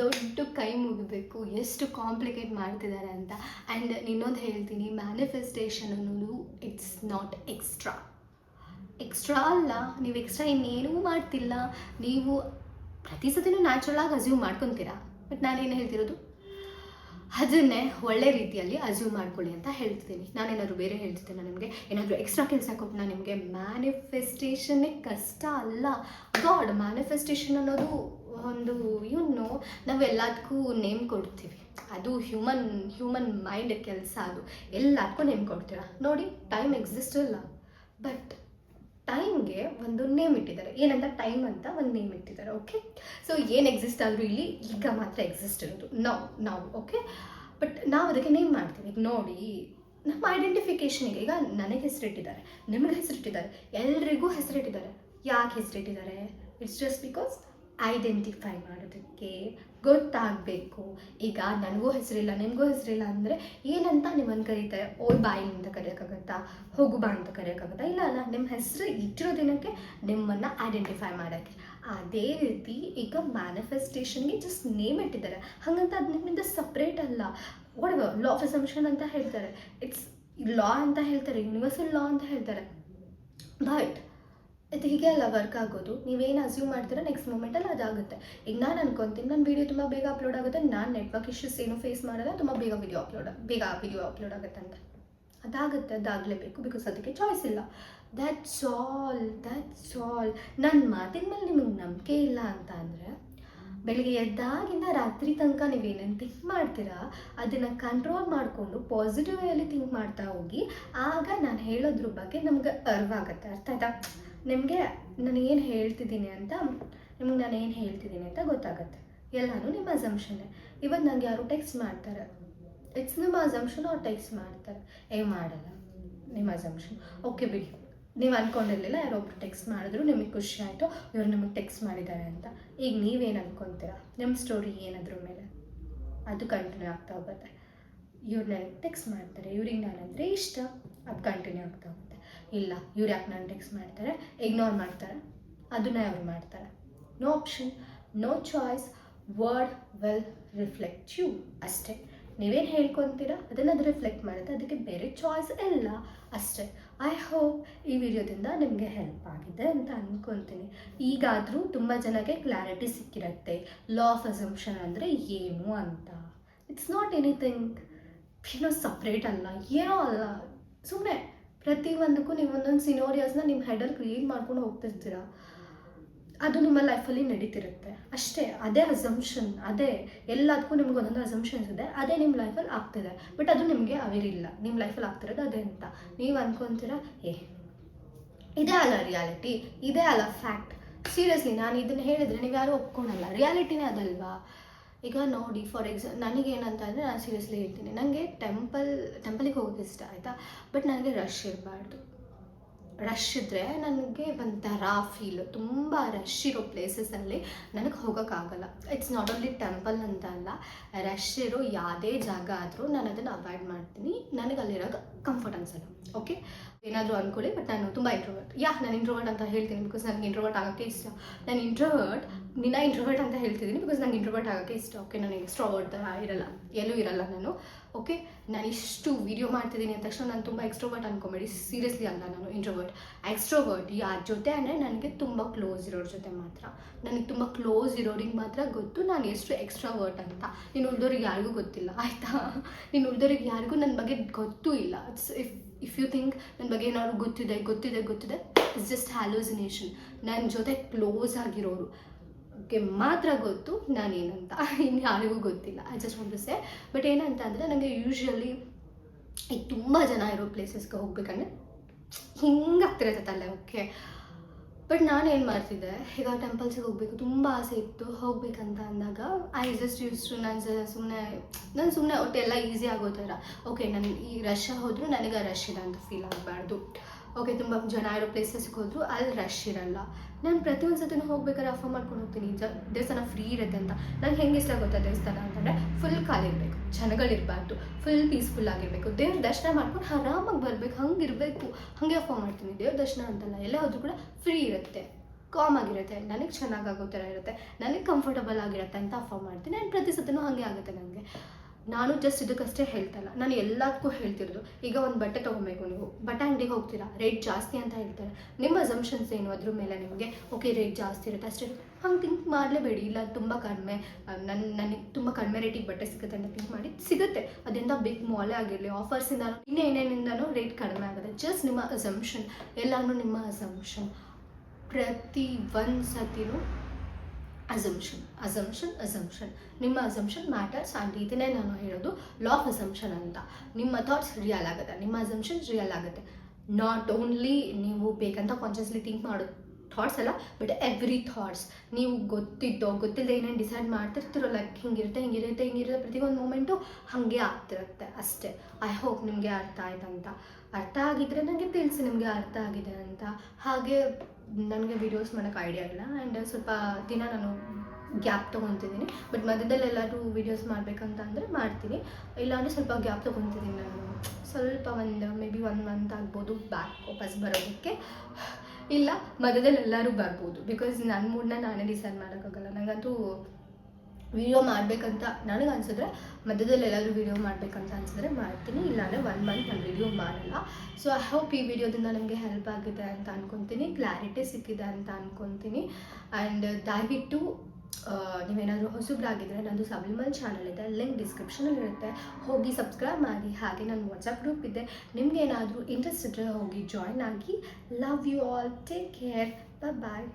ದೊಡ್ಡ ಕೈ ಮುಗಿಬೇಕು, ಎಷ್ಟು ಕಾಂಪ್ಲಿಕೇಟ್ ಮಾಡ್ತಿದ್ದಾರೆ ಅಂತ. ಆ್ಯಂಡ್ ಇನ್ನೊಂದು ಹೇಳ್ತೀನಿ ಮ್ಯಾನಿಫೆಸ್ಟೇಷನ್ ಅನ್ನೋದು ಇಟ್ಸ್ ನಾಟ್ ಎಕ್ಸ್ಟ್ರಾ ಎಕ್ಸ್ಟ್ರಾ ಅಲ್ಲ, ನೀವು ಎಕ್ಸ್ಟ್ರಾ ಇನ್ನೇನೂ ಮಾಡ್ತಿಲ್ಲ. ನೀವು ಪ್ರತಿ ಸತಿನೂ ನ್ಯಾಚುರಲ್ ಆಗಿ ಅಸ್ಯೂಮ್ ಮಾಡ್ಕೊತೀರಾ? ಬಟ್ ನಾನೇನು ಹೇಳ್ತಿರೋದು? ಅದನ್ನೇ ಒಳ್ಳೆ ರೀತಿಯಲ್ಲಿ ಅಸ್ಯೂಮ್ ಮಾಡ್ಕೊಳ್ಳಿ ಅಂತ ಹೇಳ್ತಿದ್ದೀನಿ. ನಾನೇನಾದ್ರು ಬೇರೆ ಹೇಳ್ತಿದ್ದೇನೆ ನಿಮಗೆ? ಏನಾದರೂ ಎಕ್ಸ್ಟ್ರಾ ಕೆಲಸ ಕೊಟ್ಟು ನಾನು ನಿಮಗೆ? ಮ್ಯಾನಿಫೆಸ್ಟೇಷನ್ನೇ ಕಷ್ಟ ಅಲ್ಲ. ಗಾಡ್ ಮ್ಯಾನಿಫೆಸ್ಟೇಷನ್ ಅನ್ನೋದು ಒಂದು ಇವನ್ನು ನಾವು ಎಲ್ಲದಕ್ಕೂ ನೇಮ್ ಕೊಡ್ತೀವಿ. ಅದು ಹ್ಯೂಮನ್ ಹ್ಯೂಮನ್ ಮೈಂಡ್ ಕೆಲಸ ಅದು. ಎಲ್ಲದಕ್ಕೂ ನೇಮ್ ಕೊಡ್ತೀರಾ? ನೋಡಿ ಟೈಮ್ ಎಕ್ಸಿಸ್ಟ್ ಇಲ್ಲ ಬಟ್ ಟೈಮ್ಗೆ ಒಂದು ನೇಮ್ ಇಟ್ಟಿದ್ದಾರೆ. ಏನಂತ? ಟೈಮ್ ಅಂತ ಒಂದು ನೇಮ್ ಇಟ್ಟಿದ್ದಾರೆ ಓಕೆ ಸೊ ಏನು ಎಕ್ಸಿಸ್ಟ್ ಆದರೂ ಇಲ್ಲಿ ಈಗ ಮಾತ್ರ ಎಕ್ಸಿಸ್ಟ್ ಇರೋದು. ನಾವು ನಾವು ಓಕೆ ಬಟ್ ನಾವು ಅದಕ್ಕೆ ನೇಮ್ ಮಾಡ್ತೀವಿ. ಈಗ ನೋಡಿ, ನಮ್ಮ ಐಡೆಂಟಿಫಿಕೇಷನ್ಗೆ ಈಗ ನನಗೆ ಹೆಸರಿಟ್ಟಿದ್ದಾರೆ. ನಿಮಗೆ ಹೆಸರಿಟ್ಟಿದ್ದಾರೆ. ಎಲ್ರಿಗೂ ಹೆಸರಿಟ್ಟಿದ್ದಾರೆ. ಯಾಕೆ ಹೆಸರಿಟ್ಟಿದ್ದಾರೆ? ಇಟ್ಸ್ ಜಸ್ಟ್ ಬಿಕಾಸ್ ಐಡೆಂಟಿಫೈ ಮಾಡೋದಕ್ಕೆ ಗೊತ್ತಾಗಬೇಕು. ಈಗ ನನಗೂ ಹೆಸರಿಲ್ಲ, ನಿಮಗೂ ಹೆಸರಿಲ್ಲ ಅಂದರೆ ಏನಂತ ನಿಮ್ಮನ್ನು ಕರೀತಾರೆ? ಓಯ್ ಬಾಯಿ ಅಂತ ಕರೆಯೋಕ್ಕಾಗತ್ತಾ? ಹೋಗು ಬಾ ಅಂತ ಕರೆಯೋಕ್ಕಾಗತ್ತಾ? ಇಲ್ಲ ಅಲ್ಲ ನಿಮ್ಮ ಹೆಸರು ಇಟ್ಟಿರೋ ದಿನಕ್ಕೆ ನಿಮ್ಮನ್ನು ಐಡೆಂಟಿಫೈ ಮಾಡೋಕ್ಕೆ. ಅದೇ ರೀತಿ ಈಗ ಮ್ಯಾನಿಫೆಸ್ಟೇಷನ್ಗೆ ಜಸ್ಟ್ ನೇಮ್ ಇಟ್ಟಿದ್ದಾರೆ. ಹಾಗಂತ ಅದು ನಿಮ್ಮಿಂದ ಸಪ್ರೇಟ್ ಅಲ್ಲ. ಒಡವ ಲಾ ಆಫ್ ಅಸಂಪ್ಷನ್ ಅಂತ ಹೇಳ್ತಾರೆ. ಇಟ್ಸ್ ಲಾ ಅಂತ ಹೇಳ್ತಾರೆ ಯೂನಿವರ್ಸಲ್ ಲಾ ಅಂತ ಹೇಳ್ತಾರೆ. ಬಟ್ ಇದು ಹೀಗೆ ಅಲ್ಲ ವರ್ಕ್ ಆಗೋದು. ನೀವೇನು ಅಸ್ಯೂಮ್ ಮಾಡ್ತೀರಾ ನೆಕ್ಸ್ಟ್ ಮೂಮೆಂಟಲ್ಲಿ ಅದಾಗುತ್ತೆ. ಈಗ ನಾನು ಅನ್ಕೊತೀನಿ ನನ್ನ ವೀಡಿಯೋ ತುಂಬ ಬೇಗ ಅಪ್ಲೋಡ್ ಆಗುತ್ತೆ. ನಾನು ನೆಟ್ವರ್ಕ್ ಇಶ್ಯೂಸ್ ಏನು ಫೇಸ್ ಮಾಡಲ್ಲ, ತುಂಬ ಬೇಗ ವಿಡಿಯೋ ಅಪ್ಲೋಡ್ ಬೇಗ ವಿಡಿಯೋ ಅಪ್ಲೋಡ್ ಆಗುತ್ತೆ ಅಂತ. ಅದಾಗುತ್ತೆ, ಅದಾಗಲೇಬೇಕು ಬಿಕಾಸ್ ಅದಕ್ಕೆ ಚಾಯ್ಸ್ ಇಲ್ಲ. ದ್ಯಾಟ್ಸ್ ಆಲ್ ದ್ಯಾಟ್ಸ್ ಆಲ್ ನನ್ನ ಮಾತಿನ ಮೇಲೆ ನಿಮಗೆ ನಂಬಿಕೆ ಇಲ್ಲ ಅಂತ ಅಂದರೆ, ಬೆಳಿಗ್ಗೆ ಎದ್ದಾಗಿಂದ ರಾತ್ರಿ ತನಕ ನೀವೇನೇನು ಥಿಂಕ್ ಮಾಡ್ತೀರಾ, ಅದನ್ನು ಕಂಟ್ರೋಲ್ ಮಾಡಿಕೊಂಡು ಪಾಸಿಟಿವ್ ವೇಯಲ್ಲಿ ಥಿಂಕ್ ಮಾಡ್ತಾ ಹೋಗಿ, ಆಗ ನಾನು ಹೇಳೋದ್ರ ಬಗ್ಗೆ ನಮ್ಗೆ ಅರ್ವಾಗುತ್ತೆ. ಅರ್ಥ ಆಯ್ತಾ? ನಿಮಗೆ ನಾನು ಏನು ಹೇಳ್ತಿದ್ದೀನಿ ಅಂತ, ನಿಮ್ಗೆ ನಾನು ಏನು ಹೇಳ್ತಿದ್ದೀನಿ ಅಂತ ಗೊತ್ತಾಗುತ್ತೆ. ಎಲ್ಲನೂ ನಿಮ್ಮ ಅಸಂಪ್ಷನ್ನೇ ಇವತ್ತು ನನಗೆ ಯಾರು ಟೆಕ್ಸ್ಟ್ ಮಾಡ್ತಾರೆ? ಇಟ್ಸ್ ನಿಮ್ಮ ಅಸಂಪ್ಷನ್ ಅವ್ರು ಟೆಕ್ಸ್ಟ್ ಮಾಡ್ತಾರೆ. ಏ, ಮಾಡಲ್ಲ. ನಿಮ್ಮ ಅಸಂಪ್ಷನ್ ಓಕೆ ಬಿಡಿ. ನೀವು ಅಂದ್ಕೊಂಡಿರಲಿಲ್ಲ ಯಾರೋ ಒಬ್ರು ಟೆಕ್ಸ್ಟ್ ಮಾಡಿದ್ರು, ನಿಮಗೆ ಖುಷಿ ಆಯಿತು, ಇವ್ರು ನಿಮಗೆ ಟೆಕ್ಸ್ಟ್ ಮಾಡಿದ್ದಾರೆ ಅಂತ. ಈಗ ನೀವೇನು ಅಂದ್ಕೊತೀರಾ ನಿಮ್ಮ ಸ್ಟೋರಿ ಏನಾದ್ರ ಮೇಲೆ? ಅದು ಕಂಟಿನ್ಯೂ ಆಗ್ತಾ ಹೋಗುತ್ತೆ. ಇವ್ರು ನನಗೆ ಟೆಕ್ಸ್ಟ್ ಮಾಡ್ತಾರೆ? ಇವ್ರಿಗೆ ನಾನಂದರೆ ಇಷ್ಟ. ಅದು ಕಂಟಿನ್ಯೂ ಆಗ್ತಾ ಹೋಗುತ್ತೆ. ಇಲ್ಲ, ಇವ್ರು ಯಾಕೆ ನಾನು ಟೆಕ್ಸ್ಟ್ ಮಾಡ್ತಾರೆ? ಇಗ್ನೋರ್ ಮಾಡ್ತಾರೆ. ಅದನ್ನೇ ಅವ್ರು ಮಾಡ್ತಾರೆ. No option no choice world will reflect you ಅಷ್ಟೇ. ನೀವೇನು ಹೇಳ್ಕೊತೀರಾ? ಅದನ್ನು ಅದು ರಿಫ್ಲೆಕ್ಟ್ ಮಾಡುತ್ತೆ. ಅದಕ್ಕೆ ಬೇರೆ ಚಾಯ್ಸ್ ಇಲ್ಲ. ಅಷ್ಟೇ. ಐ ಹೋಪ್ ಈ ವಿಡಿಯೋದಿಂದ ನಿಮಗೆ ಹೆಲ್ಪ್ ಆಗಿದೆ ಅಂತ ಅಂದ್ಕೊತೀನಿ ಈಗಾದರೂ ತುಂಬ ಜನಕ್ಕೆ ಕ್ಲಾರಿಟಿ ಸಿಕ್ಕಿರುತ್ತೆ. ಲಾ ಆಫ್ ಅಸಂಪ್ಷನ್ ಅಂದರೆ ಏನು ಅಂತ. ಇಟ್ಸ್ ನಾಟ್ ಎನಿಥಿಂಗ್ ಏನೋ ಸಪ್ರೇಟ್ ಅಲ್ಲ, ಏನೋ ಅಲ್ಲ. ಸುಮ್ಮನೆ ಪ್ರತಿಯೊಂದಕ್ಕೂ ನೀವು ಒಂದೊಂದು ಸಿನೋರಿಯಾಸ್ನ ನಿಮ್ಮ ಹೆಡಲ್ಲಿ ಕ್ರಿಯೇಟ್ ಮಾಡ್ಕೊಂಡು ಹೋಗ್ತಿರ್ತೀರ? ಅದು ನಿಮ್ಮ ಲೈಫಲ್ಲಿ ನಡೀತಿರುತ್ತೆ. ಅಷ್ಟೇ, ಅದೇ ಅಸಂಪ್ಷನ್ ಅದೇ ಎಲ್ಲದಕ್ಕೂ ನಿಮ್ಗೆ ಒಂದೊಂದು ಅಸಂಪ್ಷನ್ಸ್ ಇದೆ, ಅದೇ ನಿಮ್ಮ ಲೈಫಲ್ಲಿ ಆಗ್ತಿದೆ. ಬಟ್ ಅದು ನಿಮಗೆ ಅವೇರಿಲ್ಲ. ನಿಮ್ಮ ಲೈಫಲ್ಲಿ ಆಗ್ತಿರೋದು ಅದೇ ಅಂತ. ನೀವು ಅನ್ಕೊಂತೀರ, ಏ, ಇದೇ ಅಲ್ಲ ರಿಯಾಲಿಟಿ ಇದೇ ಅಲ್ಲ ಫ್ಯಾಕ್ಟ್ ಸೀರಿಯಸ್ಲಿ ನಾನು ಇದನ್ನು ಹೇಳಿದರೆ ನೀವು ಯಾರೂ ಒಪ್ಕೊಳಲ್ಲ. ರಿಯಾಲಿಟಿನೇ ಅದಲ್ವಾ? ಈಗ ನೋಡಿ ಫಾರ್ ಎಕ್ಸಾ ನನಗೇನಂತ ಅಂದರೆ ನಾನು ಸೀರಿಯಸ್ಲಿ ಹೇಳ್ತೀನಿ. ನನಗೆ ಟೆಂಪಲ್ ಟೆಂಪಲಿಗೆ ಹೋಗೋಕೆ ಇಷ್ಟ, ಆಯಿತಾ? ಬಟ್ ನನಗೆ ರಶ್ ಇರಬಾರ್ದು. ರಶ್ ಇದ್ದರೆ ನನಗೆ ಒಂಥರ ಫೀಲ್ ತುಂಬ ರಶ್ ಇರೋ ಪ್ಲೇಸಸಲ್ಲಿ ನನಗೆ ಹೋಗೋಕ್ಕಾಗಲ್ಲ ಇಟ್ಸ್ ನಾಟ್ ಓನ್ಲಿ ಟೆಂಪಲ್ ಅಂತ ಅಲ್ಲ ರಶ್ ಇರೋ ಯಾವುದೇ ಜಾಗ ಆದರೂ ನಾನು ಅದನ್ನು ಅವಾಯ್ಡ್ ಮಾಡ್ತೀನಿ. ನನಗೆ ಅಲ್ಲಿರೋಕೆ ಕಂಫರ್ಟ್ ಅನ್ಸಲ್ಲ ಓಕೆ ಏನಾದರೂ ಅಂದ್ಕೊಳ್ಳಿ ಬಟ್ ನಾನು ತುಂಬ ಇಂಟ್ರೋವರ್ಟ್ ಯಾ, ನಾನು ಇಂಟ್ರೋವರ್ಟ್ ಅಂತ ಹೇಳ್ತೀನಿ ಬಿಕಾಸ್ ನನಗೆ ಇಂಟ್ರೋವರ್ಟ್ ಆಗೋಕ್ಕೆ ಇಷ್ಟ. ನಾನು ಇಂಟ್ರೋವರ್ಟ್ ನಿನ್ನ ಇಂಟ್ರೋವರ್ಟ್ ಅಂತ ಹೇಳ್ತಿದ್ದೀನಿ ಬಿಕಾಸ್ ನಂಗೆ ಇಂಟ್ರೋವರ್ಟ್ ಆಗೋಕ್ಕೆ ಇಷ್ಟ. ಓಕೆ ನಾನು ಎಕ್ಸ್ಟ್ರೋವರ್ಟ್ ಥರ ಇರಲ್ಲ. ಎಲ್ಲೂ ಇರಲ್ಲ ನಾನು. ಓಕೆ ನಾನು ಇಷ್ಟು ವೀಡಿಯೋ ಮಾಡ್ತಿದ್ದೀನಿ ಅಂದ ತಕ್ಷಣ ನಾನು ತುಂಬ ಎಕ್ಸ್ಟ್ರೋವರ್ಟ್ ಅನ್ಕೊಬೇಡಿ. ಸೀರಿಯಸ್ಲಿ ಅಲ್ಲ ನಾನು ಇಂಟ್ರೋವರ್ಟ್ ಎಕ್ಸ್ಟ್ರೋವರ್ಟ್ ಯಾರ ಜೊತೆ ಅಂದರೆ ನನಗೆ ತುಂಬ ಕ್ಲೋಸ್ ಇರೋರ ಜೊತೆ ಮಾತ್ರ. ನನಗೆ ತುಂಬ ಕ್ಲೋಸ್ ಇರೋರಿಗೆ ಮಾತ್ರ ಗೊತ್ತು ನಾನು ಎಷ್ಟು ಎಕ್ಸ್ಟ್ರಾವರ್ಟ್ ಅಂತ. ನೀನು ಉಳ್ದೋರಿಗೆ ಯಾರಿಗೂ ಗೊತ್ತಿಲ್ಲ. ಆಯಿತಾ? ನೀನು ಉಳ್ದೋರಿಗೆ ಯಾರಿಗೂ ನನ್ನ ಬಗ್ಗೆ ಗೊತ್ತೂ ಇಲ್ಲ. It's if if you think ನನ್ನ ಬಗ್ಗೆ ಏನಾದ್ರು ಗೊತ್ತಿದೆ ಗೊತ್ತಿದೆ ಗೊತ್ತಿದೆ ಇಟ್ಸ್ ಜಸ್ಟ್ ಹ್ಯಾಲೋಸಿನೇಷನ್ ನನ್ನ ಜೊತೆ ಕ್ಲೋಸ್ ಆಗಿರೋರು. ಗೆ ಮಾತ್ರ ಗೊತ್ತು ನಾನೇನಂತ. ಇನ್ನು ಯಾರಿಗೂ ಗೊತ್ತಿಲ್ಲ. ಐ ಜಸ್ಟ್ ಒಂದು ಸೇ ಬಟ್ ಏನಂತ ಅಂದರೆ ನನಗೆ ಯೂಶ್ವಲಿ ಈಗ ತುಂಬ ಜನ ಇರೋ ಪ್ಲೇಸಸ್ಗೆ ಹೋಗ್ಬೇಕಂದ್ರೆ ಹಿಂಗಾಗ್ತಿರತ್ತೆ ತಲೆ ಓಕೆ ಬಟ್ ನಾನು ಏನು ಮಾಡ್ತಿದ್ದೆ? ಈಗ ಟೆಂಪಲ್ಸಿಗೆ ಹೋಗಬೇಕು, ತುಂಬ ಆಸೆ ಇತ್ತು. ಹೋಗ್ಬೇಕಂತ ಅಂದಾಗ ಐ ಜಸ್ಟ್ ಯೂಸ್ ಟು ಸುಮ್ಮನೆ ನಾನು ಸುಮ್ಮನೆ ಒಟ್ಟು ಎಲ್ಲ ಈಸಿ ಆಗೋ ಥರ. ಓಕೆ ನಾನು ಈ ರಶ್ ಹೋದರೂ ನನಗೆ ಆ ರಶ್ ಇಲ್ಲ ಅಂತ ಫೀಲ್ ಆಗಬಾರ್ದು. ಓಕೆ, ತುಂಬ ಜನ ಇರೋ ಪ್ಲೇಸಸ್ಗೆ ಹೋದ್ರು, ಅಲ್ಲಿ ರಶ್ ಇರಲ್ಲ. ನಾನು ಪ್ರತಿಯೊಂದು ಸತಿನೂ ಹೋಗ್ಬೇಕಾದ್ರೆ ಅಫರ್ ಮಾಡ್ಕೊಂಡು ಹೋಗ್ತೀನಿ. ಜ, ದೇವಸ್ಥಾನ ಫ್ರೀ ಇರುತ್ತೆ ಅಂತ. ನಂಗೆ ಹೆಂಗೆ ಇಷ್ಟ ಗೊತ್ತಾ ದೇವಸ್ಥಾನ ಅಂತಂದರೆ ಫುಲ್ ಖಾಲಿರಬೇಕು ಜನಗಳಿರಬಾರ್ದು ಫುಲ್ ಪೀಸ್ಫುಲ್ ಆಗಿರಬೇಕು. ದೇವ್ರ ದರ್ಶನ ಮಾಡ್ಕೊಂಡು ಆರಾಮಾಗಿ ಬರಬೇಕು. ಹಂಗೆ ಇರಬೇಕು. ಹಾಗೆ ಅಫರ್ ಮಾಡ್ತೀನಿ. ದೇವ್ರ ದರ್ಶನ ಅಂತಲ್ಲ ಎಲ್ಲ ಹೋದ್ರೂ ಕೂಡ ಫ್ರೀ ಇರುತ್ತೆ. ಕಾಮ್ ಆಗಿರುತ್ತೆ. ನನಗೆ ಚೆನ್ನಾಗಾಗೋ ಥರ ಇರುತ್ತೆ. ನನಗೆ ಕಂಫರ್ಟಬಲ್ ಆಗಿರುತ್ತೆ ಅಂತ ಅಫರ್ ಮಾಡ್ತೀನಿ. ನಾನು ಪ್ರತಿ ಸತಿನೂ ಹಾಗೆ ಆಗುತ್ತೆ ನನಗೆ ನಾನು ಜಸ್ಟ್ ಇದಕ್ಕಷ್ಟೇ ಹೇಳ್ತಲ್ಲ ನಾನು ಎಲ್ಲದಕ್ಕೂ ಹೇಳ್ತಿರೋದು, ಈಗ ಒಂದು ಬಟ್ಟೆ ತೊಗೊಬೇಕು ನೀವು. ಬಟ್ಟೆ ಅಂಗಡಿಗೆ ಹೋಗ್ತೀರಾ? ರೇಟ್ ಜಾಸ್ತಿ ಅಂತ ಹೇಳ್ತಾರೆ. ನಿಮ್ಮ ಅಸಂಪ್ಷನ್ಸ್ ಏನು ಅದ್ರ ಮೇಲೆ ನಿಮಗೆ? ಓಕೆ ರೇಟ್ ಜಾಸ್ತಿ ಇರುತ್ತೆ, ಅಷ್ಟೇ. ಹಂಗೆ ಥಿಂಕ್ ಮಾಡಲೇಬೇಡಿ. ಇಲ್ಲ, ತುಂಬ ಕಡಿಮೆ ನನ್ನ ನನಗೆ ತುಂಬ ಕಡಿಮೆ ರೇಟಿಗೆ ಬಟ್ಟೆ ಸಿಗುತ್ತೆ ಅಂತ ಥಿಂಕ್ ಮಾಡಿ, ಸಿಗುತ್ತೆ. ಅದರಿಂದ ಬಿಗ್ ಮಾಲೆ ಆಗಿರಲಿ ಆಫರ್ಸಿಂದ ಇನ್ನೇನೇನಿಂದನೂ ರೇಟ್ ಕಡಿಮೆ ಆಗುತ್ತೆ. ಜಸ್ಟ್ ನಿಮ್ಮ ಅಸಂಪ್ಷನ್ ಎಲ್ಲನೂ ನಿಮ್ಮ ಅಸಂಪ್ಷನ್ ಪ್ರತಿ ಒಂದು ಸತಿನೂ ಅಸಂಪ್ಷನ್ ಅಸಂಪ್ಷನ್ ಅಸಂಪ್ಷನ್ ನಿಮ್ಮ ಅಸಂಪ್ಷನ್ ಮ್ಯಾಟರ್ಸ್ ಆ್ಯಂಡ್ ಇದನ್ನೇ ನಾನು ಹೇಳೋದು ಲಾ ಆಫ್ ಅಸಂಪ್ಷನ್ ಅಂತ. ನಿಮ್ಮ ಥಾಟ್ಸ್ ರಿಯಲ್ ಆಗುತ್ತೆ. ನಿಮ್ಮ ಅಸಂಪ್ಷನ್ಸ್ ರಿಯಲ್ ಆಗುತ್ತೆ. ನಾಟ್ ಓನ್ಲಿ ನೀವು ಬೇಕಂತ ಕಾನ್ಷಿಯಸ್ಲಿ ಥಿಂಕ್ ಮಾಡೋ ಥಾಟ್ಸ್ ಅಲ್ಲ ಬಟ್ ಎವ್ರಿ ಥಾಟ್ಸ್ ನೀವು ಗೊತ್ತಿದ್ದೋ ಗೊತ್ತಿಲ್ಲದೆ ಏನೇನು ಡಿಸೈಡ್ ಮಾಡ್ತಿರ್ತಿರೋ ಲೈಕ್ ಹಿಂಗಿರುತ್ತೆ ಹಿಂಗಿರುತ್ತೆ ಹಿಂಗಿರುತ್ತೆ ಪ್ರತಿಯೊಂದು ಮೂಮೆಂಟು ಹಾಗೆ ಆಗ್ತಿರುತ್ತೆ ಅಷ್ಟೇ. ಐ ಹೋಪ್ ನಿಮಗೆ ಅರ್ಥ ಆಯ್ತಂತ. ಅರ್ಥ ಆಗಿದ್ರೆ ನನಗೆ ತಿಳಿಸಿ ನಿಮಗೆ ಅರ್ಥ ಆಗಿದೆ ಅಂತ. ಹಾಗೆ ನನಗೆ ವೀಡಿಯೋಸ್ ಮಾಡೋಕ್ಕೆ ಐಡಿಯಾ ಇಲ್ಲ. ಆ್ಯಂಡ್ ಸ್ವಲ್ಪ ದಿನ ನಾನು ಗ್ಯಾಪ್ ತೊಗೊತಿದ್ದೀನಿ. ಬಟ್ ಮಧ್ಯದಲ್ಲಿ ಎಲ್ಲರೂ ವೀಡಿಯೋಸ್ ಮಾಡಬೇಕಂತ ಅಂದರೆ ಮಾಡ್ತೀನಿ. ಇಲ್ಲಾಂದರೆ ಸ್ವಲ್ಪ ಗ್ಯಾಪ್ ತೊಗೊತಿದ್ದೀನಿ ನಾನು. ಸ್ವಲ್ಪ ಒಂದು ಮೇ ಬಿ ಒನ್ ಮಂತ್ ಆಗ್ಬೋದು ಬ್ಯಾಕ್ ವಾಪಸ್ ಬರೋದಕ್ಕೆ. ಇಲ್ಲ, ಮಧ್ಯದಲ್ಲಿ ಎಲ್ಲರೂ ಬರ್ಬೋದು. ಬಿಕಾಸ್ ನನ್ನ ಮೂಡನ್ನ ನಾನೇ ಡಿಸೈಡ್ ಮಾಡೋಕ್ಕಾಗಲ್ಲ. ನನಗಂತೂ ವಿಡಿಯೋ ಮಾಡಬೇಕಂತ ನನಗೆ ಅನ್ಸಿದ್ರೆ ಮಧ್ಯದಲ್ಲಿ ಎಲ್ಲಾದರೂ ವಿಡಿಯೋ ಮಾಡಬೇಕಂತ ಅನ್ಸಿದ್ರೆ ಮಾಡ್ತೀನಿ. ಇಲ್ಲಾಂದರೆ ಒನ್ ಮಂತ್ ನಾನು ವಿಡಿಯೋ ಮಾಡಲ್ಲ. ಸೊ ಐ ಹೋಪ್ ಈ ವಿಡಿಯೋದಿಂದ ನಿಮಗೆ ಹೆಲ್ಪ್ ಆಗಿದೆ ಅಂತ ಅನ್ಕೊತೀನಿ. ಕ್ಲಾರಿಟಿ ಸಿಕ್ಕಿದೆ ಅಂತ ಅನ್ಕೊತೀನಿ. ಆ್ಯಂಡ್ ದಯವಿಟ್ಟು ನೀವೇನಾದರೂ ಹೊಸಬ್ರಾಗಿದ್ದರೆ ನಂದು ಸಬ್ಲಿಮಲ್ ಚಾನಲ್ ಇದೆ ಲಿಂಕ್ ಡಿಸ್ಕ್ರಿಪ್ಷನಲ್ಲಿ ಇರುತ್ತೆ. ಹೋಗಿ ಸಬ್ಸ್ಕ್ರೈಬ್ ಮಾಡಿ, ಹಾಗೆ ನನ್ನ ವಾಟ್ಸಪ್ ಗ್ರೂಪ್ ಇದೆ. ನಿಮ್ಗೆ ಏನಾದರೂ ಇಂಟ್ರೆಸ್ಟ್ ಇದ್ದರೆ ಹೋಗಿ ಜಾಯ್ನ್ ಆಗಿ. Love you all take care bye